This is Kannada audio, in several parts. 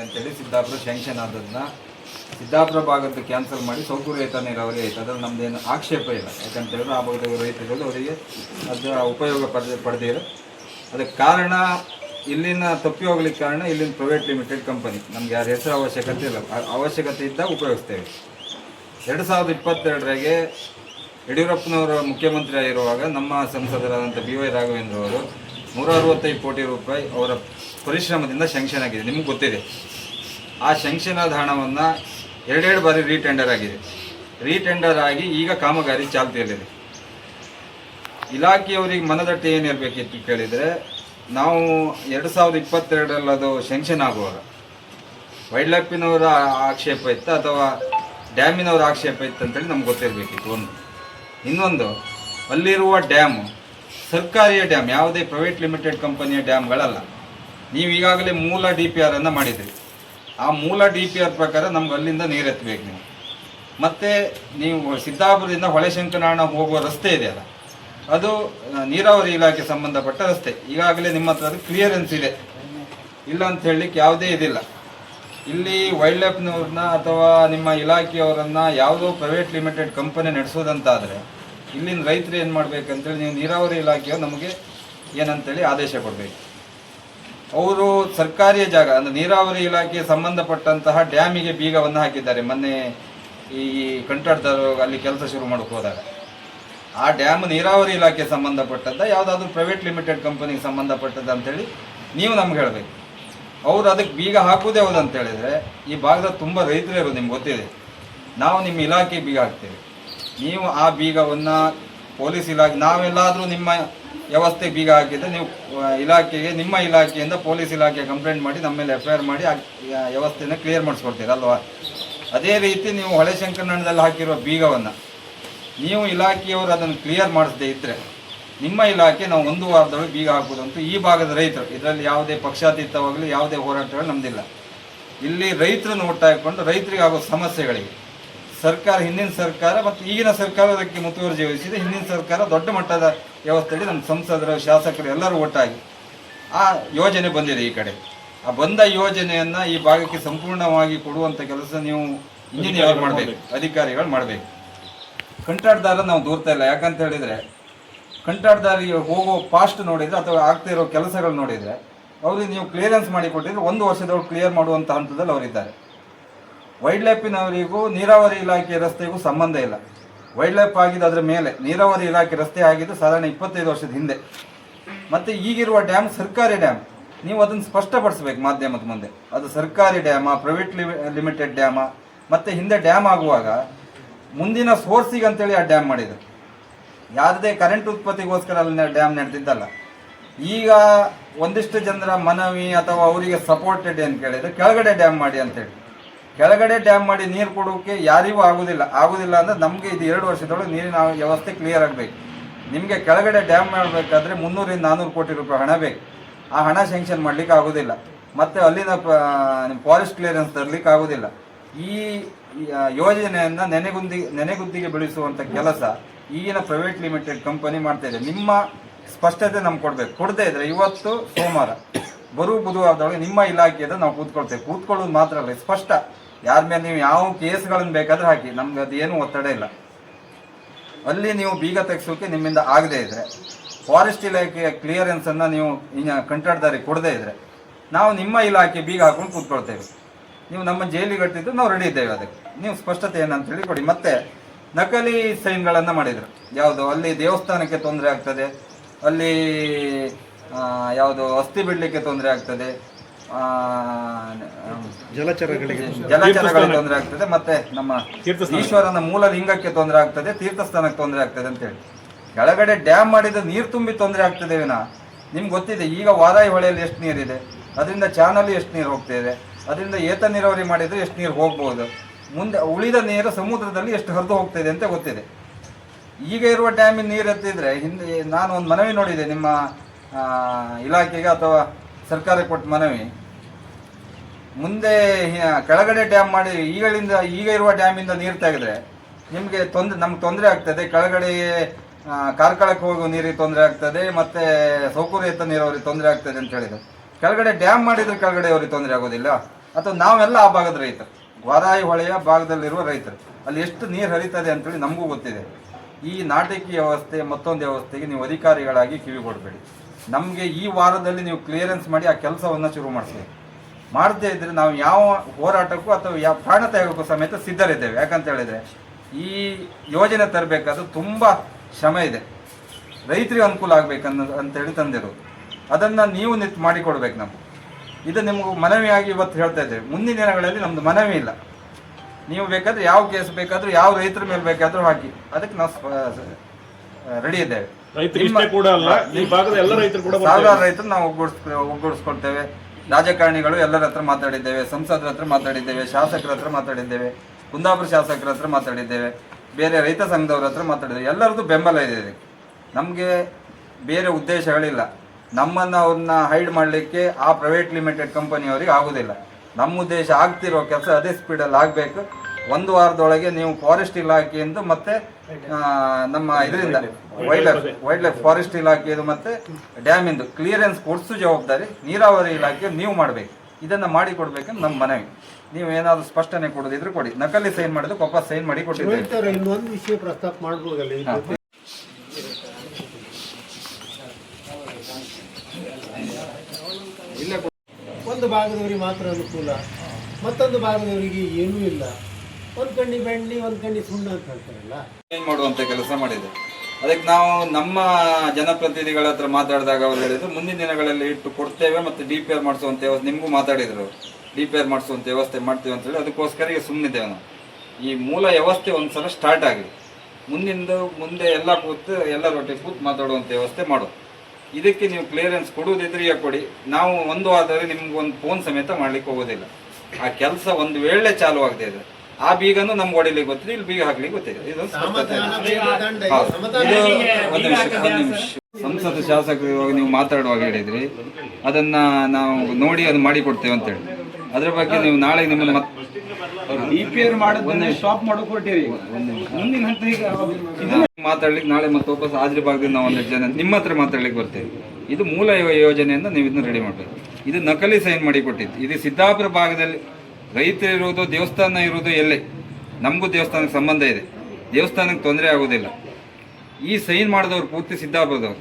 ಅಂತೇಳಿ ಸಿದ್ದಾಪುರ ಸ್ಯಾಂಕ್ಷನ್ ಆದದನ್ನ ಸಿದ್ದಾಪುರ ಭಾಗದ ಕ್ಯಾನ್ಸಲ್ ಮಾಡಿ ಸೌಕರ್ಯ ರೈತ ನೀರಾವರಿ ಆಯ್ತು ಅದ್ರಲ್ಲಿ ನಮ್ದೇನು ಆಕ್ಷೇಪ ಇಲ್ಲ. ಯಾಕಂತೇಳಿದ್ರೆ ಆ ಭಾಗದ ರೈತರುಗಳು ಅವರಿಗೆ ಅದರ ಉಪಯೋಗ ಪಡೆದ ಪಡೆದಿರೋ ಅದಕ್ಕೆ ಕಾರಣ ಇಲ್ಲಿನ ತಪ್ಪಿ ಹೋಗ್ಲಿಕ್ಕೆ ಕಾರಣ ಇಲ್ಲಿನ ಪ್ರೈವೇಟ್ ಲಿಮಿಟೆಡ್ ಕಂಪನಿ ನಮ್ಗೆ ಯಾರ ಹೆಸರು ಅವಶ್ಯಕತೆ ಇಲ್ಲ. ಅವಶ್ಯಕತೆ ಇದ್ದಾಗ ಉಪಯೋಗಿಸ್ತೇವೆ. ಎರಡು ಸಾವಿರದ ಇಪ್ಪತ್ತೆರಡರಾಗೆ ಯಡಿಯೂರಪ್ಪನವರು ಮುಖ್ಯಮಂತ್ರಿ ಆಗಿರುವಾಗ ನಮ್ಮ ಸಂಸದರಾದಂಥ ಬಿ ವೈ ರಾಘವೇಂದ್ರ ಅವರು ನೂರ ಅರವತ್ತೈದು ಕೋಟಿ ರೂಪಾಯಿ ಅವರ ಪರಿಶ್ರಮದಿಂದ ಶಂಕ್ಷನ್ ಆಗಿದೆ. ನಿಮ್ಗೆ ಗೊತ್ತಿದೆ. ಆ ಶಂಕ್ಷನ್ ಆದ ಹಣವನ್ನು ಎರಡೆರಡು ಬಾರಿ ರೀಟೆಂಡರ್ ಆಗಿದೆ. ರೀಟೆಂಡರ್ ಆಗಿ ಈಗ ಕಾಮಗಾರಿ ಚಾಲ್ತಿಯಲ್ಲಿದೆ. ಇಲಾಖೆಯವರಿಗೆ ಮನದಟ್ಟೆ ಏನಿರಬೇಕಿತ್ತು ಕೇಳಿದರೆ ನಾವು ಎರಡು ಸಾವಿರದ ಇಪ್ಪತ್ತೆರಡರಲ್ಲಿ ಅದು ಶೆಂಕ್ಷನ್ ಆಗುವಾಗ ವೈಲ್ಡ್ ಲೈಫಿನವರ ಆಕ್ಷೇಪ ಇತ್ತು ಅಥವಾ ಡ್ಯಾಮಿನವರ ಆಕ್ಷೇಪ ಇತ್ತು ಅಂತೇಳಿ ನಮ್ಗೆ ಗೊತ್ತಿರಬೇಕಿತ್ತು ಒಂದು. ಇನ್ನೊಂದು, ಅಲ್ಲಿರುವ ಡ್ಯಾಮು, ಸರ್ಕಾರಿಯ ಡ್ಯಾಮ್, ಯಾವುದೇ ಪ್ರೈವೇಟ್ ಲಿಮಿಟೆಡ್ ಕಂಪನಿಯ ಡ್ಯಾಮ್ಗಳಲ್ಲ. ನೀವು ಈಗಾಗಲೇ ಮೂಲ ಡಿ ಪಿ ಆರನ್ನು ಮಾಡಿದ್ರಿ. ಆ ಮೂಲ ಡಿ ಪಿ ಆರ್ ಪ್ರಕಾರ ನಮ್ಗೆ ಅಲ್ಲಿಂದ ನೀರು ಎತ್ತಬೇಕು ನೀವು. ಮತ್ತು ನೀವು ಸಿದ್ದಾಪುರದಿಂದ ಹೊಳೆಶಂಕರನಾಳ ಹೋಗುವ ರಸ್ತೆ ಇದೆಯಲ್ಲ ಅದು ನೀರಾವರಿ ಇಲಾಖೆ ಸಂಬಂಧಪಟ್ಟ ರಸ್ತೆ. ಈಗಾಗಲೇ ನಿಮ್ಮ ಹತ್ರ ಅದು ಕ್ಲಿಯರೆನ್ಸ್ ಇದೆ. ಇಲ್ಲ ಅಂತ ಹೇಳಲಿಕ್ಕೆ ಯಾವುದೇ ಇದಿಲ್ಲ. ಇಲ್ಲಿ ವೈಲ್ಡ್ ಲೈಫ್ನವ್ರನ್ನ ಅಥವಾ ನಿಮ್ಮ ಇಲಾಖೆಯವರನ್ನ ಯಾವುದೋ ಪ್ರೈವೇಟ್ ಲಿಮಿಟೆಡ್ ಕಂಪನಿ ನಡೆಸೋದಂತಾದರೆ, ಇಲ್ಲಿನ ರೈತರು ಏನು ಮಾಡಬೇಕಂತೇಳಿ ನೀವು ನೀರಾವರಿ ಇಲಾಖೆಯವರು ನಮಗೆ ಏನಂತೇಳಿ ಆದೇಶ ಕೊಡಬೇಕು. ಅವರು ಸರ್ಕಾರಿಯ ಜಾಗ, ಅಂದರೆ ನೀರಾವರಿ ಇಲಾಖೆ ಸಂಬಂಧಪಟ್ಟಂತಹ ಡ್ಯಾಮಿಗೆ ಬೀಗವನ್ನು ಹಾಕಿದ್ದಾರೆ. ಮೊನ್ನೆ ಈ ಕಂಟ್ರಾಕ್ಟರ್ ಅಲ್ಲಿ ಕೆಲಸ ಶುರು ಮಾಡೋಕೆ ಹೋದಾಗ ಆ ಡ್ಯಾಮ್ ನೀರಾವರಿ ಇಲಾಖೆ ಸಂಬಂಧಪಟ್ಟದ್ದ, ಯಾವುದಾದ್ರೂ ಪ್ರೈವೇಟ್ ಲಿಮಿಟೆಡ್ ಕಂಪನಿಗೆ ಸಂಬಂಧಪಟ್ಟದ್ದು ಅಂತೇಳಿ ನೀವು ನಮ್ಗೆ ಹೇಳಬೇಕು. ಅವ್ರು ಅದಕ್ಕೆ ಬೀಗ ಹಾಕುವುದೇ ಹೌದು ಅಂತ ಹೇಳಿದರೆ, ಈ ಭಾಗದ ತುಂಬ ರೈತರು ಇರೋದು ನಿಮ್ಗೆ ಗೊತ್ತಿದೆ. ನಾವು ನಿಮ್ಮ ಇಲಾಖೆ ಬೀಗ ಹಾಕ್ತೇವೆ. ನೀವು ಆ ಬೀಗವನ್ನು ಪೊಲೀಸ್ ಇಲಾಖೆ, ನಾವೆಲ್ಲಾದರೂ ನಿಮ್ಮ ವ್ಯವಸ್ಥೆ ಬೀಗ ಹಾಕಿದ್ರೆ ನೀವು ಇಲಾಖೆಗೆ, ನಿಮ್ಮ ಇಲಾಖೆಯಿಂದ ಪೊಲೀಸ್ ಇಲಾಖೆ ಕಂಪ್ಲೇಂಟ್ ಮಾಡಿ ನಮ್ಮ ಮೇಲೆ ಎಫ್ ಐ ಆರ್ ಮಾಡಿ ಆ ವ್ಯವಸ್ಥೆನ ಕ್ಲಿಯರ್ ಮಾಡಿಸ್ಕೊಡ್ತೀರಲ್ವಾ ಅದೇ ರೀತಿ ನೀವು ಹೊಳೆಶಂಕರನಹಳ್ಳದಲ್ಲಿ ಹಾಕಿರುವ ಬೀಗವನ್ನು ನೀವು ಇಲಾಖೆಯವರು ಅದನ್ನು ಕ್ಲಿಯರ್ ಮಾಡಿಸದೇ ಇದ್ದರೆ ನಿಮ್ಮ ಇಲಾಖೆ ನಾವು ಒಂದು ವಾರದೊಳಗೆ ಬೀಗ ಅಂತ ಈ ಭಾಗದ ರೈತರು. ಇದರಲ್ಲಿ ಯಾವುದೇ ಪಕ್ಷಾತೀತವಾಗಲಿ ಯಾವುದೇ ಹೋರಾಟಗಳು ನಮ್ಮದಿಲ್ಲ ಇಲ್ಲಿ ರೈತರನ್ನು ಒಟ್ಟಾಗಿಕೊಂಡು ರೈತರಿಗೆ ಆಗೋ ಸಮಸ್ಯೆಗಳಿಗೆ ಸರ್ಕಾರ ಹಿಂದಿನ ಸರ್ಕಾರ ಮತ್ತು ಈಗಿನ ಸರ್ಕಾರ ಅದಕ್ಕೆ ಮುತುವರ್ಜಿ ವಹಿಸಿದೆ. ಹಿಂದಿನ ಸರ್ಕಾರ ದೊಡ್ಡ ಮಟ್ಟದ ವ್ಯವಸ್ಥೆಯಲ್ಲಿ ನಮ್ಮ ಸಂಸದರು ಶಾಸಕರು ಎಲ್ಲರೂ ಒಟ್ಟಾಗಿ ಆ ಯೋಜನೆ ಬಂದಿದೆ ಈ ಕಡೆ. ಆ ಬಂದ ಯೋಜನೆಯನ್ನು ಈ ಭಾಗಕ್ಕೆ ಸಂಪೂರ್ಣವಾಗಿ ಕೊಡುವಂಥ ಕೆಲಸ ನೀವು ಇಂಜಿನಿಯರ್ ಮಾಡಬೇಕು. ಅಧಿಕಾರಿಗಳು ಮಾಡಬೇಕು. ಕಂಟ್ರಾಟ್ದಾರ ನಾವು ದೂರ್ತಾ ಇಲ್ಲ. ಯಾಕಂತ ಹೇಳಿದರೆ ಕಂಟ್ರಾಟ್ದಾರಿಗೆ ಹೋಗೋ ಪಾಸ್ಟ್ ನೋಡಿದರೆ ಅಥವಾ ಆಗ್ತಾ ಇರೋ ಕೆಲಸಗಳು ನೋಡಿದರೆ, ಅವ್ರಿಗೆ ನೀವು ಕ್ಲಿಯರೆನ್ಸ್ ಮಾಡಿ ಕೊಟ್ಟಿದ್ರೆ ಒಂದು ವರ್ಷದವ್ರು ಕ್ಲಿಯರ್ ಮಾಡುವಂಥ ಹಂತದಲ್ಲಿ ಅವರಿದ್ದಾರೆ. ವೈಲ್ಡ್ ಲೈಫಿನವರಿಗೂ ನೀರಾವರಿ ಇಲಾಖೆ ರಸ್ತೆಗೂ ಸಂಬಂಧ ಇಲ್ಲ. ವೈಲ್ಡ್ ಲೈಫ್ ಆಗಿದ್ದು ಅದರ ಮೇಲೆ, ನೀರಾವರಿ ಇಲಾಖೆ ರಸ್ತೆ ಆಗಿದ್ದು ಸಾಧಾರಣ ಇಪ್ಪತ್ತೈದು ವರ್ಷದ ಹಿಂದೆ. ಮತ್ತು ಈಗಿರುವ ಡ್ಯಾಮ್ ಸರ್ಕಾರಿ ಡ್ಯಾಮ್ ನೀವು ಅದನ್ನು ಸ್ಪಷ್ಟಪಡಿಸ್ಬೇಕು ಮಾಧ್ಯಮದ ಮುಂದೆ. ಅದು ಸರ್ಕಾರಿ ಡ್ಯಾಮಾ ಪ್ರೈವೇಟ್ ಲಿಮಿಟೆಡ್ ಡ್ಯಾಮಾ ಮತ್ತು ಹಿಂದೆ ಡ್ಯಾಮ್ ಆಗುವಾಗ ಮುಂದಿನ ಸೋರ್ಸಿಗೆ ಅಂತೇಳಿ ಆ ಡ್ಯಾಮ್ ಮಾಡಿದರು ಯಾವುದೇ ಕರೆಂಟ್ ಉತ್ಪತ್ತಿಗೋಸ್ಕರ ಅಲ್ಲಿನ ಡ್ಯಾಮ್ ನಡೆದಿದ್ದಲ್ಲ ಈಗ ಒಂದಿಷ್ಟು ಜನರ ಮನವಿ ಅಥವಾ ಅವರಿಗೆ ಸಪೋರ್ಟೆಡ್ ಅಂತ ಕೇಳಿದ್ರು ಕೆಳಗಡೆ ಡ್ಯಾಮ್ ಮಾಡಿ ಅಂತೇಳಿ. ಕೆಳಗಡೆ ಡ್ಯಾಮ್ ಮಾಡಿ ನೀರು ಕೊಡೋಕ್ಕೆ ಯಾರಿಗೂ ಆಗೋದಿಲ್ಲ. ಆಗೋದಿಲ್ಲ ಅಂದರೆ ನಮಗೆ ಇದು ಎರಡು ವರ್ಷದೊಳಗೆ ನೀರಿನ ವ್ಯವಸ್ಥೆ ಕ್ಲಿಯರ್ ಆಗಬೇಕು. ನಿಮಗೆ ಕೆಳಗಡೆ ಡ್ಯಾಮ್ ಮಾಡಬೇಕಾದ್ರೆ ಮುನ್ನೂರಿಂದ ನಾನ್ನೂರು ಕೋಟಿ ರೂಪಾಯಿ ಹಣ ಬೇಕು. ಆ ಹಣ ಸ್ಯಾಂಕ್ಷನ್ ಮಾಡ್ಲಿಕ್ಕೆ ಆಗೋದಿಲ್ಲ. ಮತ್ತು ಅಲ್ಲಿನ ಫಾರೆಸ್ಟ್ ಕ್ಲಿಯರೆನ್ಸ್ ತರಲಿಕ್ಕೆ ಆಗೋದಿಲ್ಲ. ಈ ಈ, ಯೋಜನೆಯನ್ನು ನೆನೆಗುಂದಿ ನೆನೆಗುದ್ದಿಗೆ ಬೆಳೆಸುವಂಥ ಕೆಲಸ ಈಗಿನ ಪ್ರೈವೇಟ್ ಲಿಮಿಟೆಡ್ ಕಂಪನಿ ಮಾಡ್ತಾ ಇದೆ. ನಿಮ್ಮ ಸ್ಪಷ್ಟತೆ ನಮ್ಗೆ ಕೊಡಬೇಕು. ಕೊಡದೇ ಇದ್ರೆ ಇವತ್ತು ಸೋಮವಾರ ಬರುವ ಬುಧವಾರದೊಳಗೆ ನಿಮ್ಮ ಇಲಾಖೆಯಿಂದ ನಾವು ಕೂತ್ಕೊಳ್ತೇವೆ. ಕೂತ್ಕೊಳ್ಳೋದು ಮಾತ್ರ ಅಲ್ಲ ಸ್ಪಷ್ಟ. ಯಾರ ಮೇಲೆ ನೀವು ಯಾವ ಕೇಸ್ಗಳನ್ನು ಬೇಕಾದ್ರೆ ಹಾಕಿ ನಮ್ಗೆ ಅದು ಏನು ಒತ್ತಡ ಇಲ್ಲ. ಅಲ್ಲಿ ನೀವು ಬೀಗ ತೆಗೆಸೋಕೆ ನಿಮ್ಮಿಂದ ಆಗದೇ ಇದ್ರೆ ಫಾರೆಸ್ಟ್ ಇಲಾಖೆಯ ಕ್ಲಿಯರೆನ್ಸನ್ನು ನೀವು ಕಂಟಾಡ್ದಾರಿ ಕೊಡದೇ ಇದ್ರೆ ನಾವು ನಿಮ್ಮ ಇಲಾಖೆ ಬೀಗ ಹಾಕೊಂಡು ಕೂತ್ಕೊಳ್ತೇವೆ. ನೀವು ನಮ್ಮ ಜೈಲಿಗೆ ಕಟ್ಟಿದ್ದು ನಾವು ರೆಡಿ ಇದ್ದೇವೆ ಅದಕ್ಕೆ. ನೀವು ಸ್ಪಷ್ಟತೆ ಏನಂತ ಹೇಳಿ ಕೊಡಿ. ಮತ್ತೆ ನಕಲಿ ಸೈನ್ಗಳನ್ನು ಮಾಡಿದರು. ಯಾವುದು? ಅಲ್ಲಿ ದೇವಸ್ಥಾನಕ್ಕೆ ತೊಂದರೆ ಆಗ್ತದೆ. ಅಲ್ಲಿ ಯಾವುದು? ಅಸ್ಥಿ ಬಿಡಲಿಕ್ಕೆ ತೊಂದರೆ ಆಗ್ತದೆ. ಆ, ಜಲಚರಗಳಿಗೆ ಜಲಚರಗಳಿಗೆ ತೊಂದರೆ ಆಗ್ತದೆ. ಮತ್ತೆ ನಮ್ಮ ಈಶ್ವರನ ಮೂಲ ಲಿಂಗಕ್ಕೆ ತೊಂದರೆ ಆಗ್ತದೆ. ತೀರ್ಥಸ್ಥಾನಕ್ಕೆ ತೊಂದರೆ ಆಗ್ತದೆ ಅಂತೇಳಿ ಕೆಳಗಡೆ ಡ್ಯಾಮ್ ಮಾಡಿದ ನೀರು ತುಂಬಿ ತೊಂದರೆ ಆಗ್ತದೆ ವಿನ. ನಿಮ್ಗೆ ಗೊತ್ತಿದೆ ಈಗ ವಾರಾಯಿ ಹೊಳೆಯಲ್ಲಿ ಎಷ್ಟು ನೀರಿದೆ? ಅದರಿಂದ ಚಾನಲ್ ಎಷ್ಟು ನೀರು ಹೋಗ್ತಿದೆ ಅದರಿಂದ ಏತ ನೀರಾವರಿ ಮಾಡಿದರೆ ಎಷ್ಟು ನೀರು ಹೋಗ್ಬೋದು. ಮುಂದೆ ಉಳಿದ ನೀರು ಸಮುದ್ರದಲ್ಲಿ ಎಷ್ಟು ಹರಿದು ಹೋಗ್ತಿದೆ ಅಂತ ಗೊತ್ತಿದೆ. ಈಗ ಇರುವ ಡ್ಯಾಮಿನ ನೀರು ಎತ್ತಿದ್ರೆ ಹಿಂದೆ ನಾನು ಒಂದು ಮನವಿ ನೋಡಿದೆ, ನಿಮ್ಮ ಇಲಾಖೆಗೆ ಅಥವಾ ಸರ್ಕಾರಕ್ಕೆ ಕೊಟ್ಟ ಮನವಿ. ಮುಂದೆ ಕೆಳಗಡೆ ಡ್ಯಾಮ್ ಮಾಡಿ ಈಗಳಿಂದ, ಈಗ ಇರುವ ಡ್ಯಾಮಿಂದ ನೀರು ತೆಗೆದ್ರೆ ನಿಮಗೆ ತೊಂದರೆ ನಮ್ಗೆ ತೊಂದರೆ ಆಗ್ತದೆ. ಕೆಳಗಡೆ ಕಾರ್ಕಳಕ್ಕೆ ಹೋಗುವ ನೀರಿಗೆ ತೊಂದರೆ ಆಗ್ತದೆ, ಮತ್ತೆ ಎತ್ತ ನೀರಾವರಿ ತೊಂದರೆ ಆಗ್ತದೆ ಅಂತ ಹೇಳಿದ್ರು. ಕೆಳಗಡೆ ಡ್ಯಾಮ್ ಮಾಡಿದ್ರೆ ಕೆಳಗಡೆ ಅವ್ರಿಗೆ ತೊಂದರೆ ಆಗೋದಿಲ್ಲ. ಅಥವಾ ನಾವೆಲ್ಲ ಆ ಭಾಗದ ರೈತರು. ವಾರಾಯಿ ಹೊಳೆಯ ಭಾಗದಲ್ಲಿರುವ ರೈತರು. ಅಲ್ಲಿ ಎಷ್ಟು ನೀರು ಹರಿತದೆ ಅಂತೇಳಿ ನಮಗೂ ಗೊತ್ತಿದೆ. ಈ ನಾಟಕೀಯ ವ್ಯವಸ್ಥೆ ಮತ್ತೊಂದು ವ್ಯವಸ್ಥೆಗೆ ನೀವು ಅಧಿಕಾರಿಗಳಾಗಿ ಕಿವಿ ಕೊಡಬೇಡಿ. ನಮಗೆ ಈ ವಾರದಲ್ಲಿ ನೀವು ಕ್ಲಿಯರೆನ್ಸ್ ಮಾಡಿ ಆ ಕೆಲಸವನ್ನು ಶುರು ಮಾಡ್ತೀವಿ. ಮಾಡದೇ ಇದ್ರೆ ನಾವು ಯಾವ ಹೋರಾಟಕ್ಕೂ ಅಥವಾ ಯಾವ ಪ್ರಾಣ ತ್ಯಾಗಕ್ಕೂ ಸಮೇತ ಸಿದ್ಧರಿದ್ದೇವೆ. ಯಾಕಂತ ಹೇಳಿದರೆ ಈ ಯೋಜನೆ ತರಬೇಕಾದ್ರೆ ತುಂಬ ಶ್ರಮ ಇದೆ. ರೈತರಿಗೆ ಅನುಕೂಲ ಆಗಬೇಕನ್ನ ಅಂತೇಳಿ ತಂದಿರೋದು. ಅದನ್ನು ನೀವು ನಿತ್ ಮಾಡಿಕೊಡ್ಬೇಕು ನಮ್ಗೆ. ಇದು ನಿಮ್ಗೆ ಮನವಿಯಾಗಿ ಇವತ್ತು ಹೇಳ್ತಾ ಇದ್ದೇವೆ. ಮುಂದಿನ ದಿನಗಳಲ್ಲಿ ನಮ್ದು ಮನವಿ ಇಲ್ಲ. ನೀವು ಬೇಕಾದ್ರೆ ಯಾವ ಕೇಸ್ ಬೇಕಾದ್ರೂ ಯಾವ ರೈತರ ಮೇಲೆ ಬೇಕಾದ್ರೂ ಹಾಕಿ. ಅದಕ್ಕೆ ನಾವು ರೆಡಿ ಇದ್ದೇವೆ. ಸಾವಿರಾರು ರೈತರು ನಾವು ಒಗ್ಗೂಡಿಸ್ ಒಗ್ಗೂಡಿಸ್ಕೊಳ್ತೇವೆ. ರಾಜಕಾರಣಿಗಳು ಎಲ್ಲರ ಹತ್ರ ಮಾತಾಡಿದ್ದೇವೆ ಸಂಸದರ ಹತ್ರ ಮಾತಾಡಿದ್ದೇವೆ ಶಾಸಕರ ಹತ್ರ ಮಾತಾಡಿದ್ದೇವೆ ಕುಂದಾಪುರ ಶಾಸಕರ ಹತ್ರ ಮಾತಾಡಿದ್ದೇವೆ ಬೇರೆ ರೈತ ಸಂಘದವ್ರ ಹತ್ರ ಮಾತಾಡಿದ್ದೇವೆ. ಎಲ್ಲರದ್ದು ಬೆಂಬಲ ಇದೆ ಇದಕ್ಕೆ. ನಮಗೆ ಬೇರೆ ಉದ್ದೇಶಗಳಿಲ್ಲ ನಮ್ಮನ್ನು ಅವ್ರನ್ನ ಹೈಡ್ ಮಾಡಲಿಕ್ಕೆ ಆ ಪ್ರೈವೇಟ್ ಲಿಮಿಟೆಡ್ ಕಂಪನಿಯವರಿಗೆ ಆಗೋದಿಲ್ಲ. ನಮ್ಮ ಉದ್ದೇಶ ಆಗ್ತಿರೋ ಕೆಲಸ ಅದೇ ಸ್ಪೀಡಲ್ಲಿ ಆಗಬೇಕು. ಒಂದು ವಾರದೊಳಗೆ ನೀವು ಫಾರೆಸ್ಟ್ ಇಲಾಖೆಯಿಂದ ಮತ್ತೆ ನಮ್ಮ ಇದರಿಂದ wildlife wildlife forest ಇಲಾಖೆದು ಮತ್ತೆ ಡ್ಯಾಮಿಂದು ಕ್ಲಿಯರೆನ್ಸ್ ಕೊಡ್ಸು ಜವಾಬ್ದಾರಿ ನೀರಾವರಿ ಇಲಾಖೆ ನೀವು ಮಾಡಬೇಕು. ಇದನ್ನ ಮಾಡಿ ಕೊಡ್ಬೇಕು ನಮ್ಮ ಮನವಿ. ನೀವು ಏನಾದರೂ ಸ್ಪಷ್ಟನೆ ಕೊಡೋದಿದ್ರೆ ಕೊಡಿ. ನಕಲಿ ಸೈನ್ ಮಾಡಿದ್ರೆ ಕೊಪ್ಪ ಸೈನ್ ಮಾಡಿ ಕೊಡಿ ಇನ್ನೊಂದು ವಿಷಯ ಪ್ರಸ್ತಾಪ ಮಾಡ್ಬೋದಲ್ಲ ಇದು ಇಲ್ಲೇ ಕೊಡಿ. ಒಂದು ಭಾಗದವರಿಗೆ ಮಾತ್ರ ಅನುಕೂಲ. ಮತ್ತೊಂದು ಭಾಗದವರಿಗೆ ಏನೂ ಇಲ್ಲ. ಒಂದು ಕಣ್ಣಿ ಬೆಣ್ಣಿ, ಒಂದು ಕಣ್ಣಿ ಸುಣ್ಣ ಅಂತ ಹೇಳ್ತಾರಲ್ಲ. ಚೇಂಜ್ ಮಾಡುವಂತ ಕೆಲಸ ಮಾಡಿದೆ. ಅದಕ್ಕೆ ನಾವು ನಮ್ಮ ಜನಪ್ರತಿನಿಧಿಗಳ ಹತ್ರ ಮಾತಾಡಿದಾಗ ಅವ್ರು ಹೇಳಿದ್ರು, ಮುಂದಿನ ದಿನಗಳಲ್ಲಿ ಇಟ್ಟು ಕೊಡ್ತೇವೆ ಮತ್ತೆ ಡಿ ಪಿ ಆರ್ ಮಾಡಿಸುವಂತ ವ್ಯವಸ್ಥೆ, ನಿಮಗೂ ಮಾತಾಡಿದ್ರು. ಡಿ ಪಿ ಆರ್ ಮಾಡಿಸುವಂತ ವ್ಯವಸ್ಥೆ ಮಾಡ್ತೀವಿ ಅಂತ ಹೇಳಿ ಅದಕ್ಕೋಸ್ಕರ ಈಗ ಸುಮ್ಮನಿದ್ದೇವೆ ನಾವು ಈ ಮೂಲ ವ್ಯವಸ್ಥೆ ಒಂದ್ಸಲ ಸ್ಟಾರ್ಟ್ ಆಗಿದೆ. ಮುಂದಿಂದು, ಮುಂದೆ ಎಲ್ಲ ಕೂತು ಎಲ್ಲರೊಟ್ಟಿಗೆ ಕೂತು ಮಾತಾಡುವಂಥ ವ್ಯವಸ್ಥೆ ಮಾಡೋದು. ಇದಕ್ಕೆ ನೀವು ಕ್ಲಿಯರೆನ್ಸ್ ಕೊಡುವುದಿದ್ರೆ ಈಗ ಕೊಡಿ. ನಾವು ಒಂದು ಆದರೆ ನಿಮ್ಗೆ ಒಂದು ಫೋನ್ ಸಮೇತ ಮಾಡ್ಲಿಕ್ಕೆ ಹೋಗೋದಿಲ್ಲ. ಆ ಕೆಲಸ ಒಂದು ವೇಳೆ ಚಾಲು ಆಗದೆ ಇದೆ. ಆ ಬೀಗನು ನಮ್ಗೆ ಹೊಡಿಲಿಕ್ಕೆ ಗೊತ್ತಿದೆ ಇಲ್ಲಿ ಬೀಗ ಹಾಕ್ಲಿಕ್ಕೆ ಗೊತ್ತಿದೆ. ಇದು. ಒಂದು ನಿಮಿಷ ಒಂದು ನಿಮಿಷ. ಸಂಸದ ಶಾಸಕರು ಇವಾಗ ನೀವು ಮಾತಾಡುವಾಗ ಹೇಳಿದ್ರಿ ಅದನ್ನ ನಾವು ನೋಡಿ ಅದು ಮಾಡಿ ಕೊಡ್ತೇವೆ ಅಂತ ಹೇಳಿ ಅದ್ರ ಬಗ್ಗೆ ನೀವು ನಾಳೆ ನಿಮ್ಮನ್ನು ಮತ್ ಡಿ ಪಿ ಆರ್ ಮಾಡೋದನ್ನ ಸ್ಟಾಪ್ ಮಾಡೋಕೆ ಹೊರಟೇವಿ ಮುಂದಿನ ಹಂತ ಈಗ ಮಾತಾಡ್ಲಿಕ್ಕೆ ನಾಳೆ ಮತ್ತೆ ವಾಪಸ್ ಹಾಜರಿ ಭಾಗದಿಂದ ನಾವು ಒಂದಷ್ಟು ಜನ ನಿಮ್ಮ ಹತ್ರ ಮಾತಾಡ್ಲಿಕ್ಕೆ ಬರ್ತೇವೆ. ಇದು ಮೂಲ ಯೋಜನೆಯಿಂದ ನೀವು ಇದನ್ನ ರೆಡಿ ಮಾಡಬೇಕು. ಇದು ನಕಲಿ ಸೈನ್ ಮಾಡಿ ಕೊಟ್ಟಿದ್ದು ಇದು ಸಿದ್ದಾಪುರ ಭಾಗದಲ್ಲಿ ರೈತರು ಇರುವುದು ದೇವಸ್ಥಾನ ಇರುವುದು ಎಲ್ಲೇ? ನಮಗೂ ದೇವಸ್ಥಾನಕ್ಕೆ ಸಂಬಂಧ ಇದೆ. ದೇವಸ್ಥಾನಕ್ಕೆ ತೊಂದರೆ ಆಗೋದಿಲ್ಲ ಈ ಸೈನ್ ಮಾಡಿದವರು ಪೂರ್ತಿ ಸಿದ್ದಾಪುರದವರು.